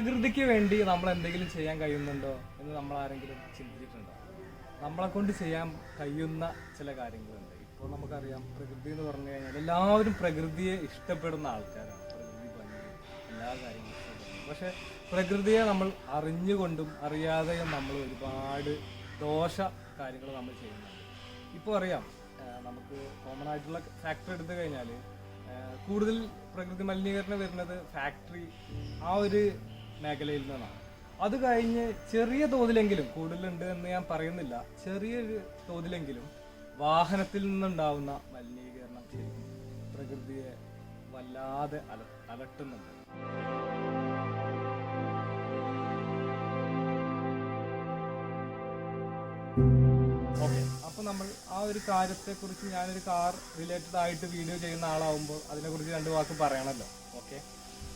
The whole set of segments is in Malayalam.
പ്രകൃതിക്ക് വേണ്ടി നമ്മൾ എന്തെങ്കിലും ചെയ്യാൻ കഴിയുന്നുണ്ടോ എന്ന് നമ്മൾ ആരെങ്കിലും ചിന്തിച്ചിട്ടുണ്ടോ? നമ്മളെ കൊണ്ട് ചെയ്യാൻ കഴിയുന്ന ചില കാര്യങ്ങളുണ്ട്. ഇപ്പോൾ നമുക്കറിയാം പ്രകൃതി എന്ന് പറഞ്ഞു കഴിഞ്ഞാൽ എല്ലാവരും പ്രകൃതിയെ ഇഷ്ടപ്പെടുന്ന ആൾക്കാരാണ്. പ്രകൃതി ഭംഗി എല്ലാ കാര്യങ്ങളും ഇഷ്ടപ്പെടുന്നു പക്ഷെ പ്രകൃതിയെ നമ്മൾ അറിഞ്ഞുകൊണ്ടും അറിയാതെയും നമ്മൾ ഒരുപാട് ദോഷ കാര്യങ്ങൾ നമ്മൾ ചെയ്യുന്നുണ്ട്. ഇപ്പോൾ അറിയാം നമുക്ക് കോമൺ ആയിട്ടുള്ള ഫാക്ടറി എടുത്തു കഴിഞ്ഞാൽ കൂടുതൽ പ്രകൃതി മലിനീകരണം വരുന്നത് ഫാക്ടറി ആ ഒരു മേഖലയിൽ നിന്നാണ്. അത് കഴിഞ്ഞ് ചെറിയ തോതിലെങ്കിലും കൂടുതലുണ്ട് എന്ന് ഞാൻ പറയുന്നില്ല ചെറിയൊരു തോതിലെങ്കിലും വാഹനത്തിൽ നിന്നുണ്ടാവുന്ന മലിനീകരണം ശരിക്കും പ്രകൃതിയെ വല്ലാതെ അല അലട്ടുന്നുണ്ട്. ഓക്കെ അപ്പോൾ നമ്മൾ ആ ഒരു കാര്യത്തെക്കുറിച്ച് ഞാനൊരു കാർ റിലേറ്റഡ് ആയിട്ട് വീഡിയോ ചെയ്യുന്ന ആളാവുമ്പോൾ അതിനെക്കുറിച്ച് രണ്ട് വാക്ക് പറയണല്ലോ. ഓക്കെ?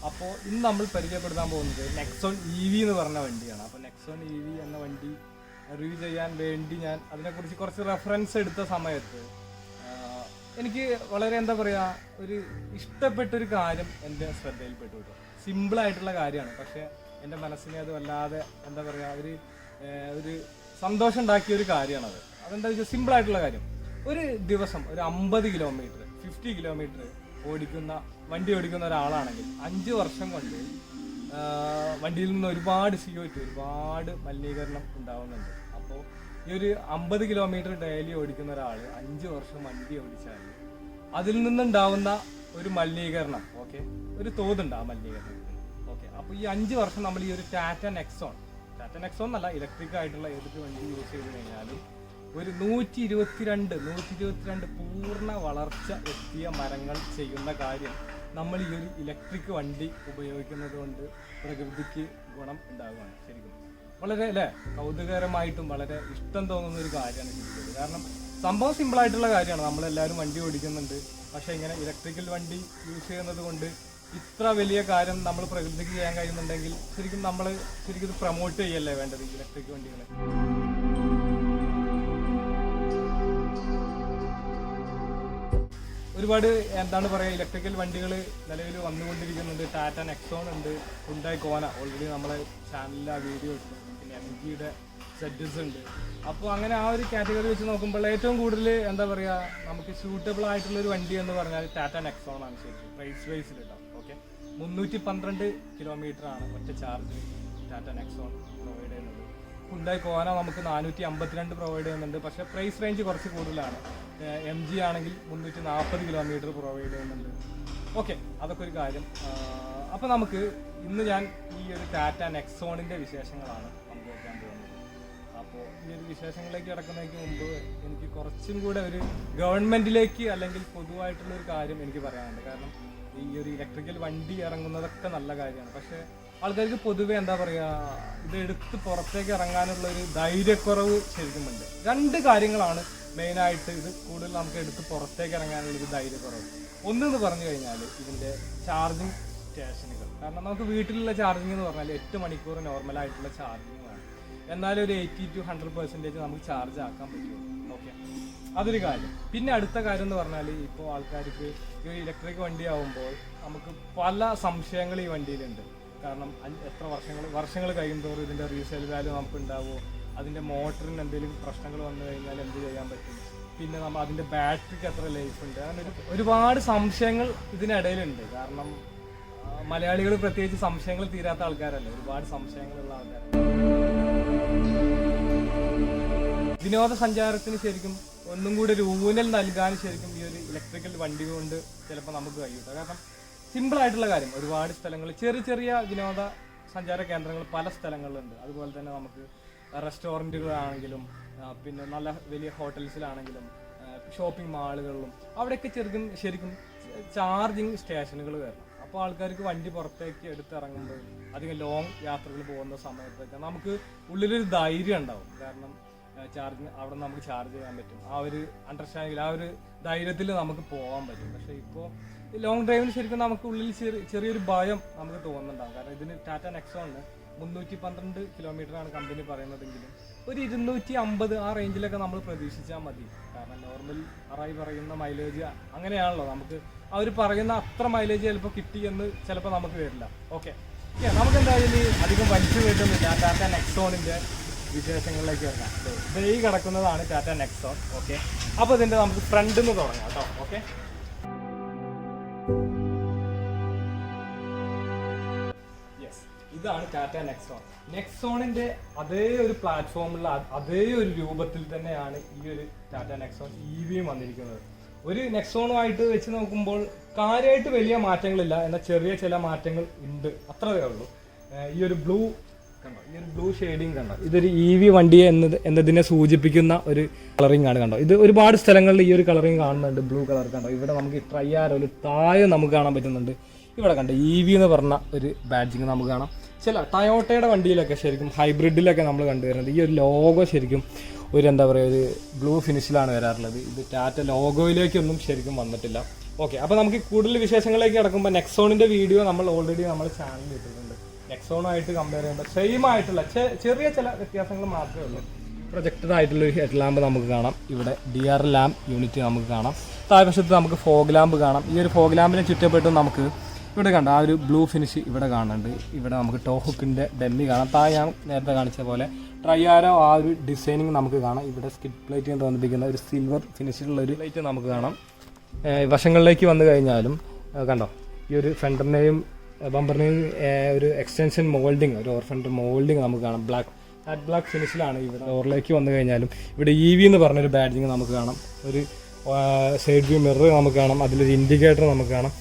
അപ്പോൾ ഇന്ന് നമ്മൾ പരിചയപ്പെടുത്താൻ പോകുന്നത് നെക്സോൺ ഇ വി എന്ന് പറഞ്ഞ വണ്ടിയാണ്. അപ്പോൾ നെക്സോൺ ഇ വി എന്ന വണ്ടി റിവ്യൂ ചെയ്യാൻ വേണ്ടി ഞാൻ അതിനെക്കുറിച്ച് കുറച്ച് റെഫറൻസ് എടുത്ത സമയത്ത് എനിക്ക് വളരെ എന്താ പറയുക ഒരു ഇഷ്ടപ്പെട്ടൊരു കാര്യം എന്റെ ശ്രദ്ധയിൽപ്പെട്ടു കേട്ടോ സിമ്പിളായിട്ടുള്ള കാര്യമാണ്. പക്ഷേ എന്റെ മനസ്സിനെ അത് വല്ലാതെ എന്താ പറയുക ഒരു ഒരു സന്തോഷം ഉണ്ടാക്കിയ ഒരു കാര്യമാണത്. അതെന്താ വെച്ചാൽ സിമ്പിളായിട്ടുള്ള കാര്യം. ഒരു ദിവസം ഒരു അമ്പത് കിലോമീറ്റർ ഫിഫ്റ്റി കിലോമീറ്റർ ഓടിക്കുന്ന വണ്ടി ഓടിക്കുന്ന ഒരാളാണെങ്കിൽ അഞ്ച് വർഷം കൊണ്ട് വണ്ടിയിൽ നിന്ന് ഒരുപാട് സി ഒറ്റ ഒരുപാട് മലിനീകരണം ഉണ്ടാവുന്നുണ്ട്. അപ്പോൾ ഈ ഒരു അമ്പത് കിലോമീറ്റർ ഡെയിലി ഓടിക്കുന്ന ഒരാൾ അഞ്ച് വർഷം വണ്ടി ഓടിച്ചാൽ അതിൽ നിന്നുണ്ടാവുന്ന ഒരു മലിനീകരണം ഓക്കെ ഒരു തോതുണ്ട് ആ മലിനീകരണം. ഓക്കെ അപ്പോൾ ഈ അഞ്ച് വർഷം നമ്മൾ ഈ ഒരു ടാറ്റ നെക്സോൺ ടാറ്റ നെക്സോൺ എന്നല്ല ഇലക്ട്രിക് ആയിട്ടുള്ള ഏതൊക്കെ വണ്ടി യൂസ് ചെയ്ത് കഴിഞ്ഞാലും ഒരു നൂറ്റി ഇരുപത്തിരണ്ട് നൂറ്റി ഇരുപത്തിരണ്ട് പൂർണ വളർച്ച എത്തിയ മരങ്ങൾ ചെയ്യുന്ന കാര്യം നമ്മൾ ഈ ഒരു ഇലക്ട്രിക് വണ്ടി ഉപയോഗിക്കുന്നത് കൊണ്ട് പ്രകൃതിക്ക് ഗുണം ഉണ്ടാകുകയാണ് ശരിക്കും. വളരെ അല്ലേ? കൗതുകകരമായിട്ടും വളരെ ഇഷ്ടം തോന്നുന്ന ഒരു കാര്യമാണ് ശരിക്കും കാരണം സംഭവം സിമ്പിൾ ആയിട്ടുള്ള കാര്യമാണ്. നമ്മളെല്ലാവരും വണ്ടി ഓടിക്കുന്നുണ്ട്. പക്ഷെ ഇങ്ങനെ ഇലക്ട്രിക്കൽ വണ്ടി യൂസ് ചെയ്യുന്നത് കൊണ്ട് ഇത്ര വലിയ കാര്യം നമ്മൾ പ്രകൃതിക്ക് ചെയ്യാൻ കഴിയുന്നുണ്ടെങ്കിൽ ശരിക്കും നമ്മൾ ശരിക്കും ഇത് പ്രൊമോട്ട് ചെയ്യല്ലേ വേണ്ടത് ഇലക്ട്രിക് വണ്ടികളെ? ഒരുപാട് എന്താണ് പറയുക ഇലക്ട്രിക്കൽ വണ്ടികൾ നിലവിൽ വന്നുകൊണ്ടിരിക്കുന്നുണ്ട്. ടാറ്റ നെക്സോൺ ഉണ്ട് ഹുണ്ടായി കോന ഓൾറെഡി നമ്മളെ ചാനലിൽ ആ വീഡിയോ ഉണ്ട് പിന്നെ എം ജിയുടെ സെഡ്ജസ് ഉണ്ട്. അപ്പോൾ അങ്ങനെ ആ ഒരു കാറ്റഗറി വെച്ച് നോക്കുമ്പോൾ ഏറ്റവും കൂടുതൽ എന്താ പറയുക നമുക്ക് സ്യൂട്ടബിൾ ആയിട്ടുള്ള ഒരു വണ്ടി എന്ന് പറഞ്ഞാൽ ടാറ്റ നെക്സോൺ ആണ് ശരിക്കും. പ്രൈസ് വൈസിൽ ഓക്കെ മുന്നൂറ്റി പന്ത്രണ്ട് കിലോമീറ്റർ ആണ് ഒറ്റ ചാർജ് ടാറ്റ നെക്സോൺ ഹുണ്ടായി പോകാനോ നമുക്ക് നാനൂറ്റി അമ്പത്തിരണ്ട് പ്രൊവൈഡ് ചെയ്യുന്നുണ്ട്. പക്ഷെ പ്രൈസ് റേഞ്ച് കുറച്ച് കൂടുതലാണ്. എം ജി ആണെങ്കിൽ മുന്നൂറ്റി നാൽപ്പത് കിലോമീറ്റർ പ്രൊവൈഡ് ചെയ്യുന്നുണ്ട്. ഓക്കെ അതൊക്കെ ഒരു കാര്യം. അപ്പോൾ നമുക്ക് ഇന്ന് ഞാൻ ഈ ഒരു ടാറ്റ നെക്സോണിന്റെ വിശേഷങ്ങളാണ് പങ്കുവയ്ക്കാൻ പോകുന്നത്. അപ്പോൾ ഈ ഒരു വിശേഷങ്ങളിലേക്ക് കിടക്കുന്നതിന് മുമ്പ് എനിക്ക് കുറച്ചും കൂടെ ഒരു ഗവൺമെന്റിലേക്ക് അല്ലെങ്കിൽ പൊതുവായിട്ടുള്ളൊരു കാര്യം എനിക്ക് പറയാനുണ്ട്. കാരണം ഈ ഒരു ഇലക്ട്രിക്കൽ വണ്ടി ഇറങ്ങുന്നതൊക്കെ നല്ല കാര്യമാണ്. പക്ഷേ ആൾക്കാർക്ക് പൊതുവെ എന്താ പറയാ ഇത് എടുത്ത് പുറത്തേക്ക് ഇറങ്ങാനുള്ള ഒരു ധൈര്യക്കുറവ് ശരിക്കും ഉണ്ട്. രണ്ട് കാര്യങ്ങളാണ് മെയിനായിട്ട് ഇത് കൂടുതൽ നമുക്ക് എടുത്ത് പുറത്തേക്ക് ഇറങ്ങാനുള്ള ഒരു ധൈര്യക്കുറവ്. ഒന്നെന്ന് പറഞ്ഞു കഴിഞ്ഞാൽ ഇതിന്റെ ചാർജിങ് സ്റ്റേഷനുകൾ കാരണം നമുക്ക് വീട്ടിലുള്ള ചാർജിങ് എന്ന് പറഞ്ഞാൽ എട്ട് മണിക്കൂർ നോർമലായിട്ടുള്ള ചാർജിങ് വേണം. എന്നാലും ഒരു എയ്റ്റി ടു ഹൺഡ്രഡ് പെർസെന്റേജ് നമുക്ക് ചാർജ് ആക്കാൻ പറ്റും ഓക്കെ അതൊരു കാര്യം. പിന്നെ അടുത്ത കാര്യം എന്ന് പറഞ്ഞാൽ ഇപ്പോൾ ആൾക്കാർക്ക് ഈ ഇലക്ട്രിക് വണ്ടി ആവുമ്പോൾ നമുക്ക് പല സംശയങ്ങൾ ഈ വണ്ടിയിലുണ്ട്. കാരണം എത്ര വർഷങ്ങൾ വർഷങ്ങൾ കഴിയുമ്പോൾ ഇതിന്റെ റീസെയിൽ വാല്യൂ നമുക്ക് ഉണ്ടാവുമോ അതിന്റെ മോട്ടറിന് എന്തെങ്കിലും പ്രശ്നങ്ങൾ വന്നു കഴിഞ്ഞാൽ എന്ത് ചെയ്യാൻ പറ്റും? പിന്നെ നമ്മൾ അതിന്റെ ബാറ്ററിക്ക് എത്ര ലൈഫ് ഉണ്ട്? അങ്ങനെ ഒരു ഒരുപാട് സംശയങ്ങൾ ഇതിനിടയിലുണ്ട്. കാരണം മലയാളികൾ പ്രത്യേകിച്ച് സംശയങ്ങൾ തീരാത്ത ആൾക്കാരല്ല? ഒരുപാട് സംശയങ്ങളുള്ള ആൾക്കാർ വിനോദസഞ്ചാരത്തിന് ശരിക്കും ഒന്നും കൂടി ഒരു ഊന്നൽ നൽകാൻ ശരിക്കും ഈ ഒരു ഇലക്ട്രിക്കൽ വണ്ടി കൊണ്ട് ചിലപ്പോൾ നമുക്ക് കഴിയും കാരണം സിമ്പിൾ ആയിട്ടുള്ള കാര്യം. ഒരുപാട് സ്ഥലങ്ങൾ ചെറിയ ചെറിയ വിനോദ സഞ്ചാര കേന്ദ്രങ്ങൾ പല സ്ഥലങ്ങളിലുണ്ട്. അതുപോലെ തന്നെ നമുക്ക് റെസ്റ്റോറന്റുകളാണെങ്കിലും പിന്നെ നല്ല വലിയ ഹോട്ടൽസിലാണെങ്കിലും ഷോപ്പിംഗ് മാളുകളിലും അവിടെയൊക്കെ ചെറുക്കും ശരിക്കും ചാർജിങ് സ്റ്റേഷനുകൾ വരണം. അപ്പോൾ ആൾക്കാർക്ക് വണ്ടി പുറത്തേക്ക് എടുത്തിറങ്ങുമ്പോൾ അധികം ലോങ് യാത്രകൾ പോകുന്ന സമയത്തൊക്കെ നമുക്ക് ഉള്ളിലൊരു ധൈര്യം ഉണ്ടാവും. കാരണം ചാർജ് അവിടെ നമുക്ക് ചാർജ് ചെയ്യാൻ പറ്റും. ആ ഒരു അണ്ടർസ്റ്റാൻഡിങ്ങിൽ ആ ഒരു ധൈര്യത്തിൽ നമുക്ക് പോകാൻ പറ്റും. പക്ഷേ ഇപ്പോൾ ലോങ് ഡ്രൈവിന് ശരിക്കും നമുക്ക് ഉള്ളിൽ ചെറിയൊരു ഭയം നമുക്ക് തോന്നുന്നുണ്ടാവും. കാരണം ഇതിന് ടാറ്റ നെക്സോണിന് മുന്നൂറ്റി പന്ത്രണ്ട് കിലോമീറ്റർ ആണ് കമ്പനി പറയുന്നതെങ്കിലും ഒരു ഇരുന്നൂറ്റി അമ്പത് ആ റേഞ്ചിലൊക്കെ നമ്മൾ പ്രതീക്ഷിച്ചാൽ മതി. കാരണം നോർമൽ അറായി പറയുന്ന മൈലേജ് അങ്ങനെയാണല്ലോ. നമുക്ക് അവർ പറയുന്ന അത്ര മൈലേജ് ചിലപ്പോൾ കിട്ടി എന്ന് ചിലപ്പോൾ നമുക്ക് വരില്ല. ഓക്കെ നമുക്ക് എന്തായാലും അധികം വലിച്ചു വീട്ടുന്നില്ല ടാറ്റ നെക്സോണിന്റെ വിശേഷങ്ങളിലേക്ക് വരാം. ദേ കിടക്കുന്നതാണ് ടാറ്റ നെക്സോൺ ഓക്കെ അപ്പോൾ ഇതിന്റെ നമുക്ക് ഫ്രണ്ടിൽ നിന്ന് തുടങ്ങാം കേട്ടോ. ഓക്കെ ഇതാണ് ടാറ്റ നെക്സോൺ നെക്സോണിന്റെ അതേ ഒരു പ്ലാറ്റ്ഫോമിലുള്ള അതേ ഒരു രൂപത്തിൽ തന്നെയാണ് ഈ ഒരു ടാറ്റ നെക്സോൺ ഇ വിയും വന്നിരിക്കുന്നത്. ഒരു നെക്സോണുമായിട്ട് വെച്ച് നോക്കുമ്പോൾ കാര്യമായിട്ട് വലിയ മാറ്റങ്ങളില്ല എന്നാൽ ചെറിയ ചില മാറ്റങ്ങൾ ഉണ്ട്. അത്രയേ ഉള്ളൂ. ഈ ഒരു ബ്ലൂ ബ്ലൂ ഷെയ്ഡിങ് കണ്ടോ? ഇതൊരു ഇ വി വണ്ടി എന്നത് എന്നതിനെ സൂചിപ്പിക്കുന്ന ഒരു കളറിംഗ് ആണ് കണ്ടോ? ഇത് ഒരുപാട് സ്ഥലങ്ങളിൽ ഈ ഒരു കളറിംഗ് കാണുന്നുണ്ട് ബ്ലൂ കളർ കണ്ടോ? ഇവിടെ നമുക്ക് ട്രൈ ഒരു താഴെ നമുക്ക് കാണാൻ പറ്റുന്നുണ്ട്. ഇവിടെ കണ്ടോ ഇ വി എന്ന് പറഞ്ഞ ഒരു ബാഡ്ജിങ് നമുക്ക് കാണാം. ചില ടയോട്ടയുടെ വണ്ടിയിലൊക്കെ ശരിക്കും ഹൈബ്രിഡിലൊക്കെ നമ്മൾ കണ്ടുവരുന്നത്. ഈ ഒരു ലോഗോ ശരിക്കും ഒരു എന്താ പറയുക ഒരു ബ്ലൂ ഫിനിഷിലാണ് വരാറുള്ളത്. ഇത് ടാറ്റ ലോഗോയിലേക്കൊന്നും ശരിക്കും വന്നിട്ടില്ല. ഓക്കെ അപ്പോൾ നമുക്ക് കൂടുതൽ വിശേഷങ്ങളിലേക്ക് കിടക്കുമ്പോൾ നെക്സോണിന്റെ വീഡിയോ നമ്മൾ ഓൾറെഡി നമ്മൾ ചാനലിൽ ഇട്ടിട്ടുണ്ട്. നെക്സോണുമായിട്ട് കമ്പയർ ചെയ്യുമ്പോൾ സെയിം ആയിട്ടുള്ള ചെറിയ ചില വ്യത്യാസങ്ങൾ മാത്രമേ ഉള്ളൂ. പ്രൊജക്റ്റഡ് ആയിട്ടുള്ള ഹെഡ് ലാമ്പ് നമുക്ക് കാണാം. ഇവിടെ ഡി ആർ ലാമ്പ് യൂണിറ്റ് നമുക്ക് കാണാം. താഴ്വശത്ത് നമുക്ക് ഫോഗ് ലാമ്പ് കാണാം. ഈ ഒരു ഫോഗ് ലാമ്പിനെ ചുറ്റപ്പെട്ട് നമുക്ക് ഇവിടെ കണ്ട ആ ഒരു ബ്ലൂ ഫിനിഷ് ഇവിടെ കാണുന്നുണ്ട്. ഇവിടെ നമുക്ക് ടോഹുക്കിന്റെ ഡെമ്മി കാണാം. താഴെ ഞാൻ നേരത്തെ കാണിച്ച പോലെ ട്രയാരോ ആ ഒരു ഡിസൈനിങ് നമുക്ക് കാണാം. ഇവിടെ സ്കിഡ് പ്ലേറ്റ് എന്ന് തോന്നിപ്പിക്കുന്ന ഒരു സിൽവർ ഫിനിഷിലുള്ള ഒരു ലൈറ്റ് നമുക്ക് കാണാം. വശങ്ങളിലേക്ക് വന്നു കഴിഞ്ഞാലും കണ്ടോ? ഈ ഒരു ഫെൻഡറിനെയും ബമ്പറിനെയും ഒരു എക്സ്റ്റൻഷൻ മോൾഡിങ് ഒരു ഓർഫന്റെ മോൾഡിങ് നമുക്ക് കാണാം. ബ്ലാക്ക് മാറ്റ് ബ്ലാക്ക് ഫിനിഷിലാണ് ഇവിടെ ഓർലേക്ക് വന്നു കഴിഞ്ഞാലും. ഇവിടെ ഇ വി എന്ന് പറഞ്ഞൊരു ബാഡ്ജിങ് നമുക്ക് കാണാം. ഒരു സൈഡ് വ്യൂ മിറർ നമുക്ക് കാണാം. അതിലൊരു ഇൻഡിക്കേറ്റർ നമുക്ക് കാണാം.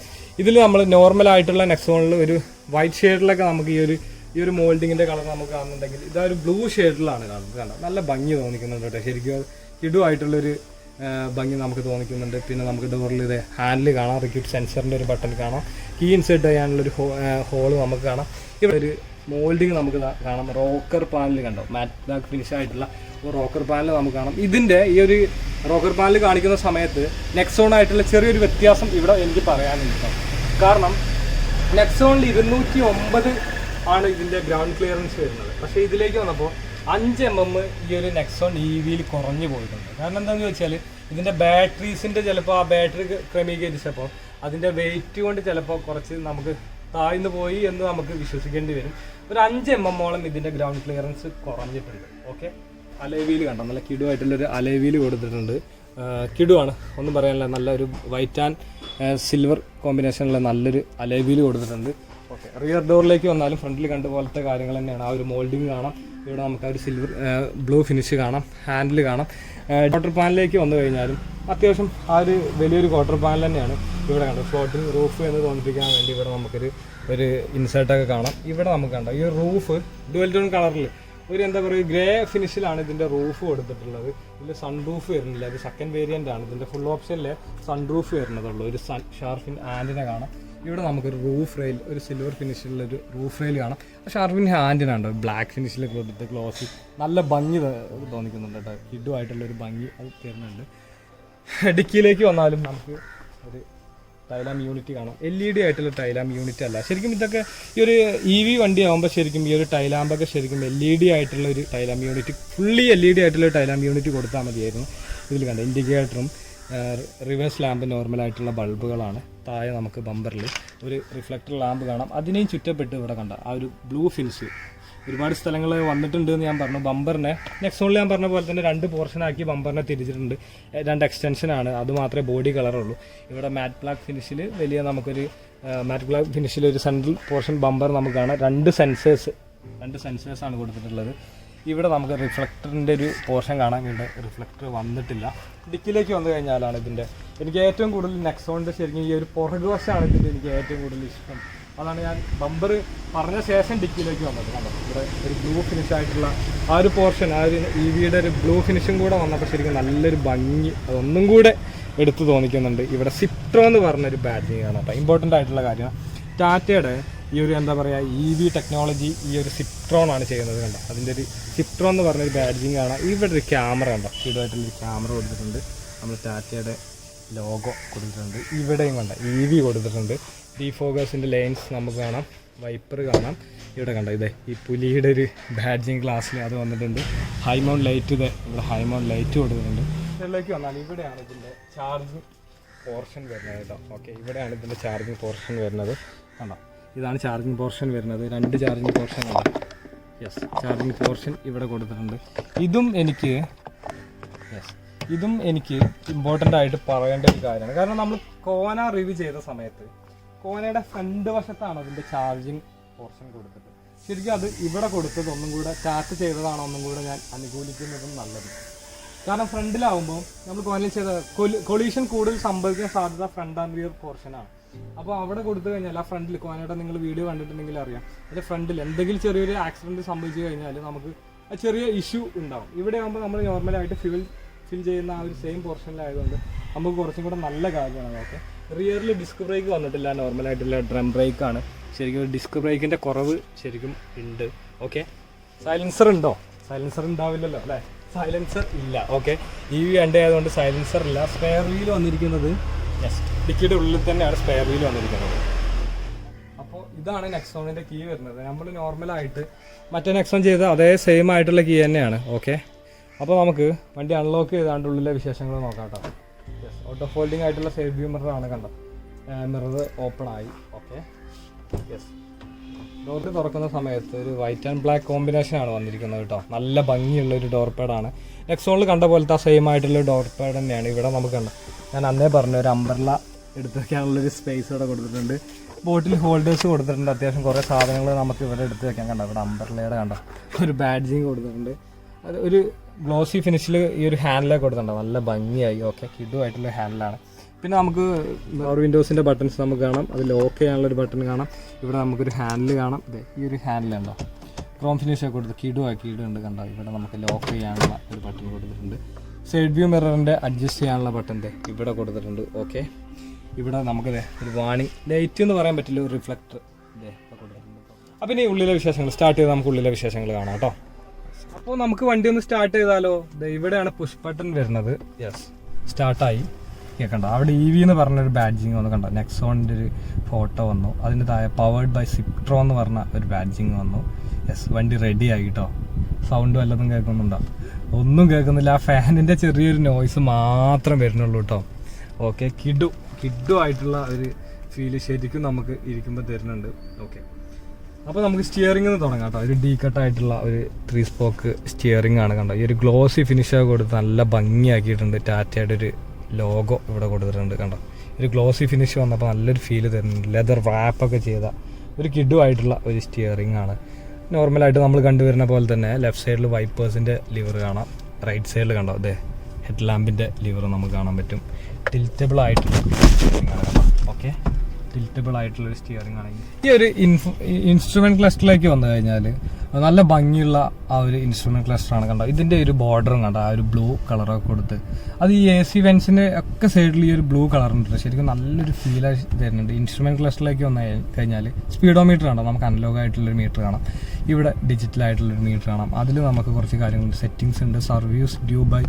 ഇതിൽ നമ്മൾ നോർമൽ ആയിട്ടുള്ള നെക്സോണിൽ ഒരു വൈറ്റ് ഷെയ്ഡിലൊക്കെ നമുക്ക് ഈ ഒരു ഈ ഒരു മോൾഡിങ്ങിന്റെ കളർ നമുക്ക് കാണുന്നുണ്ടെങ്കിൽ ഇതൊരു ബ്ലൂ ഷെയ്ഡിലാണ് കാണുന്നത്. കണ്ടോ? നല്ല ഭംഗി തോന്നിക്കുന്നുണ്ട് കേട്ടോ. ശരിക്കും കിടുവായിട്ടുള്ളൊരു ഭംഗി നമുക്ക് തോന്നിക്കുന്നുണ്ട്. പിന്നെ നമുക്ക് ഡോറിൽ ഇത് ഹാൻഡിൽ കാണാം. റിക്യൂട്ട് സെൻസറിന്റെ ഒരു ബട്ടൺ കാണാം. കീ ഇൻസേർട്ട് ചെയ്യാനുള്ളൊരു ഹോൾ നമുക്ക് കാണാം. ഇവിടെ ഒരു മോൾഡിങ് നമുക്ക് കാണാം. റോക്കർ പാനൽ കണ്ടോ? മാറ്റ് ബ്ലാക്ക് ഫിനിഷ് ആയിട്ടുള്ള റോക്കർ പാനൽ നമുക്ക് കാണാം. ഇതിന്റെ ഈ ഒരു റോക്കർ പാനൽ കാണിക്കുന്ന സമയത്ത് നെക്സോൺ ആയിട്ടുള്ള ചെറിയൊരു വ്യത്യാസം ഇവിടെ എനിക്ക് പറയാനുണ്ട് കാരണം നെക്സോണിൽ ഇരുന്നൂറ്റി ഒമ്പത് ആണ് ഇതിന്റെ ഗ്രൗണ്ട് ക്ലിയറൻസ് വരുന്നത്. പക്ഷേ ഇതിലേക്ക് വന്നപ്പോൾ അഞ്ച് എം എം ഈ ഒരു നെക്സോൺ ഇ വിയിൽ കുറഞ്ഞു പോയിട്ടുണ്ട്. കാരണം എന്താണെന്ന് വെച്ചാൽ ഇതിന്റെ ബാറ്ററീസിന്റെ ചിലപ്പോൾ ആ ബാറ്ററി ക്രമീകരിച്ചപ്പോൾ അതിന്റെ വെയിറ്റ് കൊണ്ട് ചിലപ്പോൾ കുറച്ച് നമുക്ക് താഴ്ന്നു പോയി എന്ന് നമുക്ക് വിശ്വസിക്കേണ്ടി വരും. ഒരു അഞ്ച് എം എം ഓളം ഇതിന്റെ ഗ്രൗണ്ട് ക്ലിയറൻസ് കുറഞ്ഞിട്ടുണ്ട്. ഓക്കെ അലേവിയിൽ കണ്ടോ? നല്ല കിടുവായിട്ടുള്ളൊരു അലേവിയിൽ കൊടുത്തിട്ടുണ്ട്. കിടുവാണ്. ഒന്നും പറയാനില്ല. നല്ലൊരു വൈറ്റ് ആൻഡ് സിൽവർ കോമ്പിനേഷനിലുള്ള നല്ലൊരു അലേവിയിൽ കൊടുത്തിട്ടുണ്ട്. ഓക്കെ. റിയർ ഡോറിലേക്ക് വന്നാലും ഫ്രണ്ടിൽ കണ്ട പോലത്തെ കാര്യങ്ങൾ തന്നെയാണ്. ആ ഒരു മോൾഡിങ് കാണാം. ഇവിടെ നമുക്ക് ആ ഒരു സിൽവർ ബ്ലൂ ഫിനിഷ് കാണാം. ഹാൻഡിൽ കാണാം. ക്വാർട്ടർ പാനിലേക്ക് വന്നു കഴിഞ്ഞാലും അത്യാവശ്യം ആ ഒരു വലിയൊരു ക്വാർട്ടർ പാനൽ തന്നെയാണ് ഇവിടെ കണ്ടത്. ഫ്ലോട്ടിംഗ് റൂഫ് എന്ന് തോന്നിപ്പിക്കാൻ വേണ്ടി ഇവിടെ നമുക്കൊരു ഒരു ഇൻസേർട്ടൊക്കെ കാണാം. ഇവിടെ നമുക്ക് കണ്ടോ ഈ റൂഫ് ഡുവൽ ടോൺ കളറിൽ ഒരു എന്താ പറയുക ഗ്രേ ഫിനിഷിലാണ് ഇതിന്റെ റൂഫ് കൊടുത്തിട്ടുള്ളത്. ഇതിൽ സൺ റൂഫ് വരുന്നില്ല. ഇത് സെക്കൻഡ് വേരിയന്റ് ആണ്. ഇതിന്റെ ഫുൾ ഓപ്ഷനിൽ സൺ റൂഫ് വരുന്നതുള്ളൂ. ഒരു സൺ ഷാർഫിൻ ആന്റിനെ കാണാം. ഇവിടെ നമുക്കൊരു റൂഫ് റെയിൽ ഒരു സിൽവർ ഫിനിഷിലുള്ള ഒരു റൂഫ് റെയിൽ കാണാം. ഷാർഫിൻ ഹാൻഡിനുണ്ട് ബ്ലാക്ക് ഫിനിഷിലൊക്കെ കൊടുത്ത് ഗ്ലോസി നല്ല ഭംഗി തോന്നിക്കുന്നുണ്ട് കേട്ടോ. കിഡുമായിട്ടുള്ള ഒരു ഭംഗി അത് തരുന്നുണ്ട്. ഡിക്കിയിലേക്ക് വന്നാലും നമുക്ക് ഒരു ടൈലാം യൂണിറ്റ് കാണാം. എൽ ഇ ഡി ആയിട്ടുള്ള ടൈലാം യൂണിറ്റ് അല്ല. ശരിക്കും ഇതൊക്കെ ഈ ഒരു ഇ വി വണ്ടി ആകുമ്പോൾ ശരിക്കും ഈ ഒരു ടൈലാമ്പൊക്കെ ശരിക്കും എൽ ഇ ഡി ആയിട്ടുള്ള ഒരു tail lamp unit fully L E D ആയിട്ടുള്ള ടൈലാം യൂണിറ്റ് കൊടുത്താൽ മതിയായിരുന്നു. ഇതിൽ കണ്ട ഇൻഡിക്കേറ്ററും റിവേഴ്സ് ലാമ്പ് നോർമലായിട്ടുള്ള ബൾബുകളാണ് താഴെ നമുക്ക് ബമ്പറിൽ ഒരു റിഫ്ലക്ടർ ലാമ്പ് കാണാം. അതിനെയും ചുറ്റപ്പെട്ട് ഇവിടെ കണ്ട ആ ഒരു ബ്ലൂ ഫിൽസ് ഒരുപാട് സ്ഥലങ്ങൾ വന്നിട്ടുണ്ട് എന്ന് ഞാൻ പറഞ്ഞു. ബമ്പറിനെ നെക്സോണിൽ ഞാൻ പറഞ്ഞ പോലെ തന്നെ രണ്ട് പോർഷനാക്കി ബമ്പറിനെ തിരിച്ചിട്ടുണ്ട്. രണ്ട് എക്സ്റ്റൻഷനാണ് അത് മാത്രമേ ബോഡി കളറുള്ളൂ ഇവിടെ മാറ്റ് ബ്ലാക്ക് ഫിനിഷിൽ വലിയ നമുക്കൊരു മാറ്റ് ബ്ലാക്ക് ഫിനിഷിൽ ഒരു സെൻട്രൽ പോർഷൻ ബമ്പർ നമുക്ക് കാണാം. രണ്ട് സെൻസേഴ്സ് രണ്ട് സെൻസേഴ്സാണ് കൊടുത്തിട്ടുള്ളത്. ഇവിടെ നമുക്ക് റിഫ്ലക്ടറിന്റെ ഒരു പോർഷൻ കാണാൻ വേണ്ടി റിഫ്ലക്ടർ വന്നിട്ടില്ല. ഡിക്കിലേക്ക് വന്നു കഴിഞ്ഞാലാണ് ഇതിന്റെ എനിക്ക് ഏറ്റവും കൂടുതൽ നെക്സോണിന്റെ ശരിക്കും ഈ ഒരു പുറകു വശമാണ് ഇതിന്റെ എനിക്ക് ഏറ്റവും കൂടുതൽ ഇഷ്ടം. അതാണ് ഞാൻ ബമ്പർ പറഞ്ഞ ശേഷം ഡിക്കിയിലേക്ക് വന്നത്. കണ്ടോ? ഇവിടെ ഒരു ബ്ലൂ ഫിനിഷ് ആയിട്ടുള്ള ആ ഒരു പോർഷൻ ആ ഒരു ഇ വിയുടെ ഒരു ബ്ലൂ ഫിനിഷും കൂടെ വന്നപ്പോൾ ശരിക്കും നല്ലൊരു ഭംഗി അതൊന്നും കൂടെ എടുത്തു തോന്നിക്കുന്നുണ്ട്. ഇവിടെ സിപ്ട്രോ എന്ന് പറഞ്ഞൊരു ബാറ്റിംഗ് ആണ് അപ്പോൾ ഇമ്പോർട്ടന്റ് ആയിട്ടുള്ള കാര്യമാണ്. ടാറ്റയുടെ ഈ ഒരു എന്താ പറയുക ഇ വി ടെക്നോളജി ഈ ഒരു സിപ്ട്രോൺ ആണ് ചെയ്യുന്നത് കണ്ടോ? അതിന്റെ ഒരു സിപ്ട്രോൺ എന്ന് പറഞ്ഞൊരു ബാഡ്ജിങ് ആണ്. ഇവിടെ ഒരു ക്യാമറ ഉണ്ടോ ഇതുമായിട്ടുള്ളൊരു ക്യാമറ കൊടുത്തിട്ടുണ്ട്. നമ്മൾ ടാറ്റയുടെ ലോഗോ കൊടുത്തിട്ടുണ്ട്. ഇവിടെയും കണ്ട? ഇ വി കൊടുത്തിട്ടുണ്ട്. ഡിഫോഗസിന്റെ ലൈൻസ് നമുക്ക് കാണാം. വൈപ്പർ കാണാം. ഇവിടെ കണ്ട? ഇതേ ഈ പുലിയുടെ ഒരു ബാഡ്ജിങ് ഗ്ലാസ്സിൽ അത് വന്നിട്ടുണ്ട്. ഹൈമൗണ്ട് ലൈറ്റ് ഇതേ ഇവിടെ ഹൈമൗണ്ട് ലൈറ്റ് കൊടുത്തിട്ടുണ്ട്. ഇതിലേക്ക് വന്നാൽ ഇവിടെയാണ് ഇതിന്റെ ചാർജിങ് പോർഷൻ വരുന്നത് കേട്ടോ. ഓക്കെ ഇവിടെയാണ് ഇതിന്റെ ചാർജിങ് പോർഷൻ വരുന്നത്. കണ്ടോ? ഇതാണ് ചാർജിങ് പോർഷൻ വരുന്നത്. രണ്ട് ചാർജിങ് പോർഷൻ ഉണ്ട്. യെസ് ചാർജിങ് പോർഷൻ ഇവിടെ കൊടുത്തിട്ടുണ്ട്. ഇതും എനിക്ക് യെസ് ഇതും എനിക്ക് ഇമ്പോർട്ടന്റ് ആയിട്ട് പറയേണ്ട ഒരു കാര്യമാണ്. കാരണം നമ്മൾ കോന റിവ്യൂ ചെയ്ത സമയത്ത് കോനയുടെ ഫ്രണ്ട് വശത്താണ് അതിന്റെ ചാർജിങ് പോർഷൻ കൊടുത്തത്. ശരിക്കും അത് ഇവിടെ കൊടുത്തത് ഒന്നും കൂടെ ചാർട്ട് ചെയ്തതാണ് ഒന്നും കൂടെ ഞാൻ അനുകൂലിക്കുന്നതും നല്ലത്. കാരണം ഫ്രണ്ടിലാവുമ്പോൾ നമ്മൾ കോനയിൽ ചെയ്ത കൊളീഷൻ കൂടുതൽ സംഭവിക്കാൻ സാധ്യത ഫ്രണ്ട് ആൻഡ് റിയർ പോർഷനാണ് അപ്പോൾ അവിടെ കൊടുത്തു കഴിഞ്ഞാൽ ആ ഫ്രണ്ടിൽ കോനയുടെ നിങ്ങൾ വീഡിയോ കണ്ടിട്ടുണ്ടെങ്കിൽ അറിയാം. അതിന്റെ ഫ്രണ്ടിൽ എന്തെങ്കിലും ചെറിയൊരു ആക്സിഡന്റ് സംഭവിച്ചു കഴിഞ്ഞാൽ നമുക്ക് ആ ചെറിയ ഇഷ്യൂ ഉണ്ടാവും. ഇവിടെ ആകുമ്പോൾ നമ്മൾ നോർമലായിട്ട് ഫ്യൂൽ ഫിൽ ചെയ്യുന്ന ആ ഒരു സെയിം പോർഷനിലായതുകൊണ്ട് നമുക്ക് കുറച്ചും കൂടെ നല്ല കാര്യമാണ് ഓക്കെ റിയറിൽ ഡിസ്ക് ബ്രേക്ക് വന്നിട്ടില്ല നോർമലായിട്ടുള്ള ഡ്രം ബ്രേക്ക് ആണ്. ശരിക്കും ഡിസ്ക് ബ്രേക്കിന്റെ കുറവ് ശരിക്കും ഉണ്ട് ഓക്കെ സൈലൻസർ ഉണ്ടോ? സൈലൻസർ ഉണ്ടാവില്ലല്ലോ അല്ലേ? സൈലൻസർ ഇല്ല ഓക്കെ ഈ വണ്ടി ആയതുകൊണ്ട് സൈലൻസർ ഇല്ല. സ്പെയർ വീൽ വന്നിരിക്കുന്നത് ഡിക്കിയുടെ ഉള്ളിൽ തന്നെയാണ് സ്പെയർ വീൽ വന്നിരിക്കുന്നത്. അപ്പോൾ ഇതാണ് നെക്സോണിന്റെ കീ വരുന്നത്. നമ്മൾ നോർമലായിട്ട് മറ്റേ നെക്സോൺ ചെയ്ത അതേ സെയിം ആയിട്ടുള്ള കീ തന്നെയാണ്. ഓക്കെ അപ്പോൾ നമുക്ക് വണ്ടി അൺലോക്ക് ചെയ്താണ്ട് ഉള്ളിലെ വിശേഷങ്ങൾ നോക്കാം കേട്ടോ. യെസ് ഓട്ടോ ഫോൾഡിംഗ് ആയിട്ടുള്ള സൈഡ് വ്യൂ മിററാണ് കണ്ടത്. മിറർ ഓപ്പൺ ആയി. ഓക്കെ യെസ് ഡോർ തുറക്കുന്ന സമയത്ത് ഒരു വൈറ്റ് ആൻഡ് ബ്ലാക്ക് കോമ്പിനേഷൻ ആണ് വന്നിരിക്കുന്നത് കേട്ടോ. നല്ല ഭംഗിയുള്ള ഒരു ഡോർ പാഡാണ് നെക്സോണിൽ കണ്ട പോലത്തെ ആ സെയിം ആയിട്ടുള്ള ഡോർ പാഡ് തന്നെയാണ് ഇവിടെ നമുക്ക് കണ്ടത്. ഞാൻ അന്നേ പറഞ്ഞു ഒരു അംബർല എടുത്ത് വെക്കാനുള്ളൊരു സ്പേസ് ഇവിടെ കൊടുത്തിട്ടുണ്ട്. ബോട്ടിൽ ഹോൾഡേഴ്സ് കൊടുത്തിട്ടുണ്ട്. അത്യാവശ്യം കുറേ സാധനങ്ങൾ നമുക്ക് ഇവിടെ എടുത്ത് വെക്കാൻ കണ്ടോ? ഇവിടെ അംബർലയുടെ കണ്ടോ? ഒരു ബാഡ്ജിങ് കൊടുത്തിട്ടുണ്ട്. അത് ഒരു ഗ്ലോസി ഫിനിഷിൽ ഈ ഒരു ഹാൻഡിലൊക്കെ കൊടുത്തിട്ടുണ്ട്? നല്ല ഭംഗിയായി. ഓക്കെ കിഡുമായിട്ടുള്ള ഹാൻഡിലാണ് പിന്നെ നമുക്ക് പവർ വിൻഡോസിന്റെ ബട്ടൺസ് നമുക്ക് കാണാം. അത് ലോക്ക് ചെയ്യാനുള്ള ഒരു ബട്ടൺ കാണാം. ഇവിടെ നമുക്കൊരു ഹാൻഡിൽ കാണാം. ഇതേ ഈ ഒരു ഹാൻഡിലുണ്ടോ ക്രോം ഫിനിഷ് ഒക്കെ കൊടുത്ത് കിടുവായി കിടുണ്ട് കണ്ടോ? ഇവിടെ നമുക്ക് ലോക്ക് ചെയ്യാനുള്ള ഒരു ബട്ടൺ കൊടുത്തിട്ടുണ്ട്. സൈഡ് വ്യൂ മിററിന്റെ അഡ്ജസ്റ്റ് ചെയ്യാനുള്ള ബട്ടന്റെ ഇവിടെ കൊടുത്തിട്ടുണ്ട്. ഓക്കെ ഇവിടെ നമുക്ക് ഒരു വാണി ലൈറ്റ് എന്ന് പറയാൻ പറ്റില്ല ഒരു റിഫ്ലക്ടർ അപ്പം ഇനി ഉള്ളിലെ വിശേഷങ്ങൾ. സ്റ്റാർട്ട് ചെയ്ത് നമുക്ക് ഉള്ളിലെ വിശേഷങ്ങൾ കാണാം കേട്ടോ. അപ്പോൾ നമുക്ക് വണ്ടി ഒന്ന് സ്റ്റാർട്ട് ചെയ്താലോ? ഇവിടെയാണ് പുഷ് ബട്ടൺ വരുന്നത്. യെസ് സ്റ്റാർട്ടായി കേൾക്കണ്ട അവിടെ ഇ വി എന്ന് പറഞ്ഞൊരു ബാഡ്ജിങ് വന്നു. കണ്ടോ? നെക്സോണിന്റെ ഒരു ഫോട്ടോ വന്നു. അതിന്റെ താഴെ പവേർഡ് ബൈ സിപ്ട്രോ എന്ന് പറഞ്ഞ ഒരു ബാഡ്ജിങ് വന്നു. യെസ് വണ്ടി റെഡി ആയി കേട്ടോ. സൗണ്ട് വല്ലതും കേൾക്കുന്നുണ്ടോ? ഒന്നും കേൾക്കുന്നില്ല. ആ ഫാനിന്റെ ചെറിയൊരു നോയ്സ് മാത്രം വരുന്നുള്ളൂ കേട്ടോ ഓക്കെ കിഡു കിഡു ആയിട്ടുള്ള ഒരു ഫീൽ ശരിക്കും നമുക്ക് ഇരിക്കുമ്പോൾ തരുന്നുണ്ട്. ഓക്കെ അപ്പോൾ നമുക്ക് സ്റ്റിയറിംഗ് നിന്ന് തുടങ്ങാം കേട്ടോ ഒരു ഡീ കട്ടായിട്ടുള്ള ഒരു ത്രീ സ്പോക്ക് സ്റ്റിയറിംഗ് ആണ് കണ്ടോ. ഈ ഒരു ഗ്ലോസി ഫിനിഷൊക്കെ കൊടുത്ത് നല്ല ഭംഗിയാക്കിയിട്ടുണ്ട്. ടാറ്റയുടെ ഒരു ലോഗോ ഇവിടെ കൊടുത്തിട്ടുണ്ട് കണ്ടോ. ഒരു ഗ്ലോസി ഫിനിഷ് വന്നപ്പോൾ നല്ലൊരു ഫീൽ തരുന്നുണ്ട്. ലെതർ റാപ്പൊക്കെ ചെയ്ത ഒരു കിഡു ആയിട്ടുള്ള ഒരു സ്റ്റിയറിംഗ് ആണ്. നോർമലായിട്ട് നമ്മൾ കണ്ടുവരുന്ന പോലെ തന്നെ ലെഫ്റ്റ് സൈഡിൽ വൈപ്പേഴ്സിന്റെ ലിവർ കാണാം. റൈറ്റ് സൈഡിൽ കണ്ടോ? അതെ ഹെഡ് ലാമ്പിന്റെ ലിവർ നമുക്ക് കാണാൻ പറ്റും. ടിൽറ്റബിൾ ആയിട്ടുള്ള ഓക്കെ ടിൽറ്റബിൾ ആയിട്ടുള്ള ഒരു സ്റ്റിയറിംഗ് ആണെങ്കിൽ ഈ ഒരു ഇൻസ്ട്രുമെന്റ് ക്ലസ്റ്ററിലേക്ക് വന്നു കഴിഞ്ഞാൽ നല്ല ഭംഗിയുള്ള ആ ഒരു ഇൻസ്ട്രുമെന്റ് ക്ലസ്റ്റർ ആണ് കണ്ടോ? ഇതിന്റെ ഒരു ബോർഡറും കണ്ടോ? ആ ഒരു ബ്ലൂ കളറൊക്കെ കൊടുത്ത്. അത് ഈ എ സി വെൻസിന്റെ ഒക്കെ സൈഡിൽ ഈ ഒരു ബ്ലൂ കളർ ഉണ്ട്. ശരിക്കും നല്ലൊരു ഫീൽ തരുന്നുണ്ട് ഇൻസ്ട്രുമെന്റ് ക്ലസ്റ്ററിലേക്ക് വന്നു കഴിഞ്ഞാൽ സ്പീഡോമീറ്റർ കണ്ടോ? നമുക്ക് അനലോഗ് ആയിട്ടുള്ളൊരു മീറ്റർ കാണാം. ഇവിടെ ഡിജിറ്റൽ ആയിട്ടുള്ള ഒരു മീറ്റർ കാണാം. അതിൽ നമുക്ക് കുറച്ച് കാര്യങ്ങളുണ്ട്. സെറ്റിംഗ്സ് ഉണ്ട്. സർവീസ് ഡ്യൂ ബൈ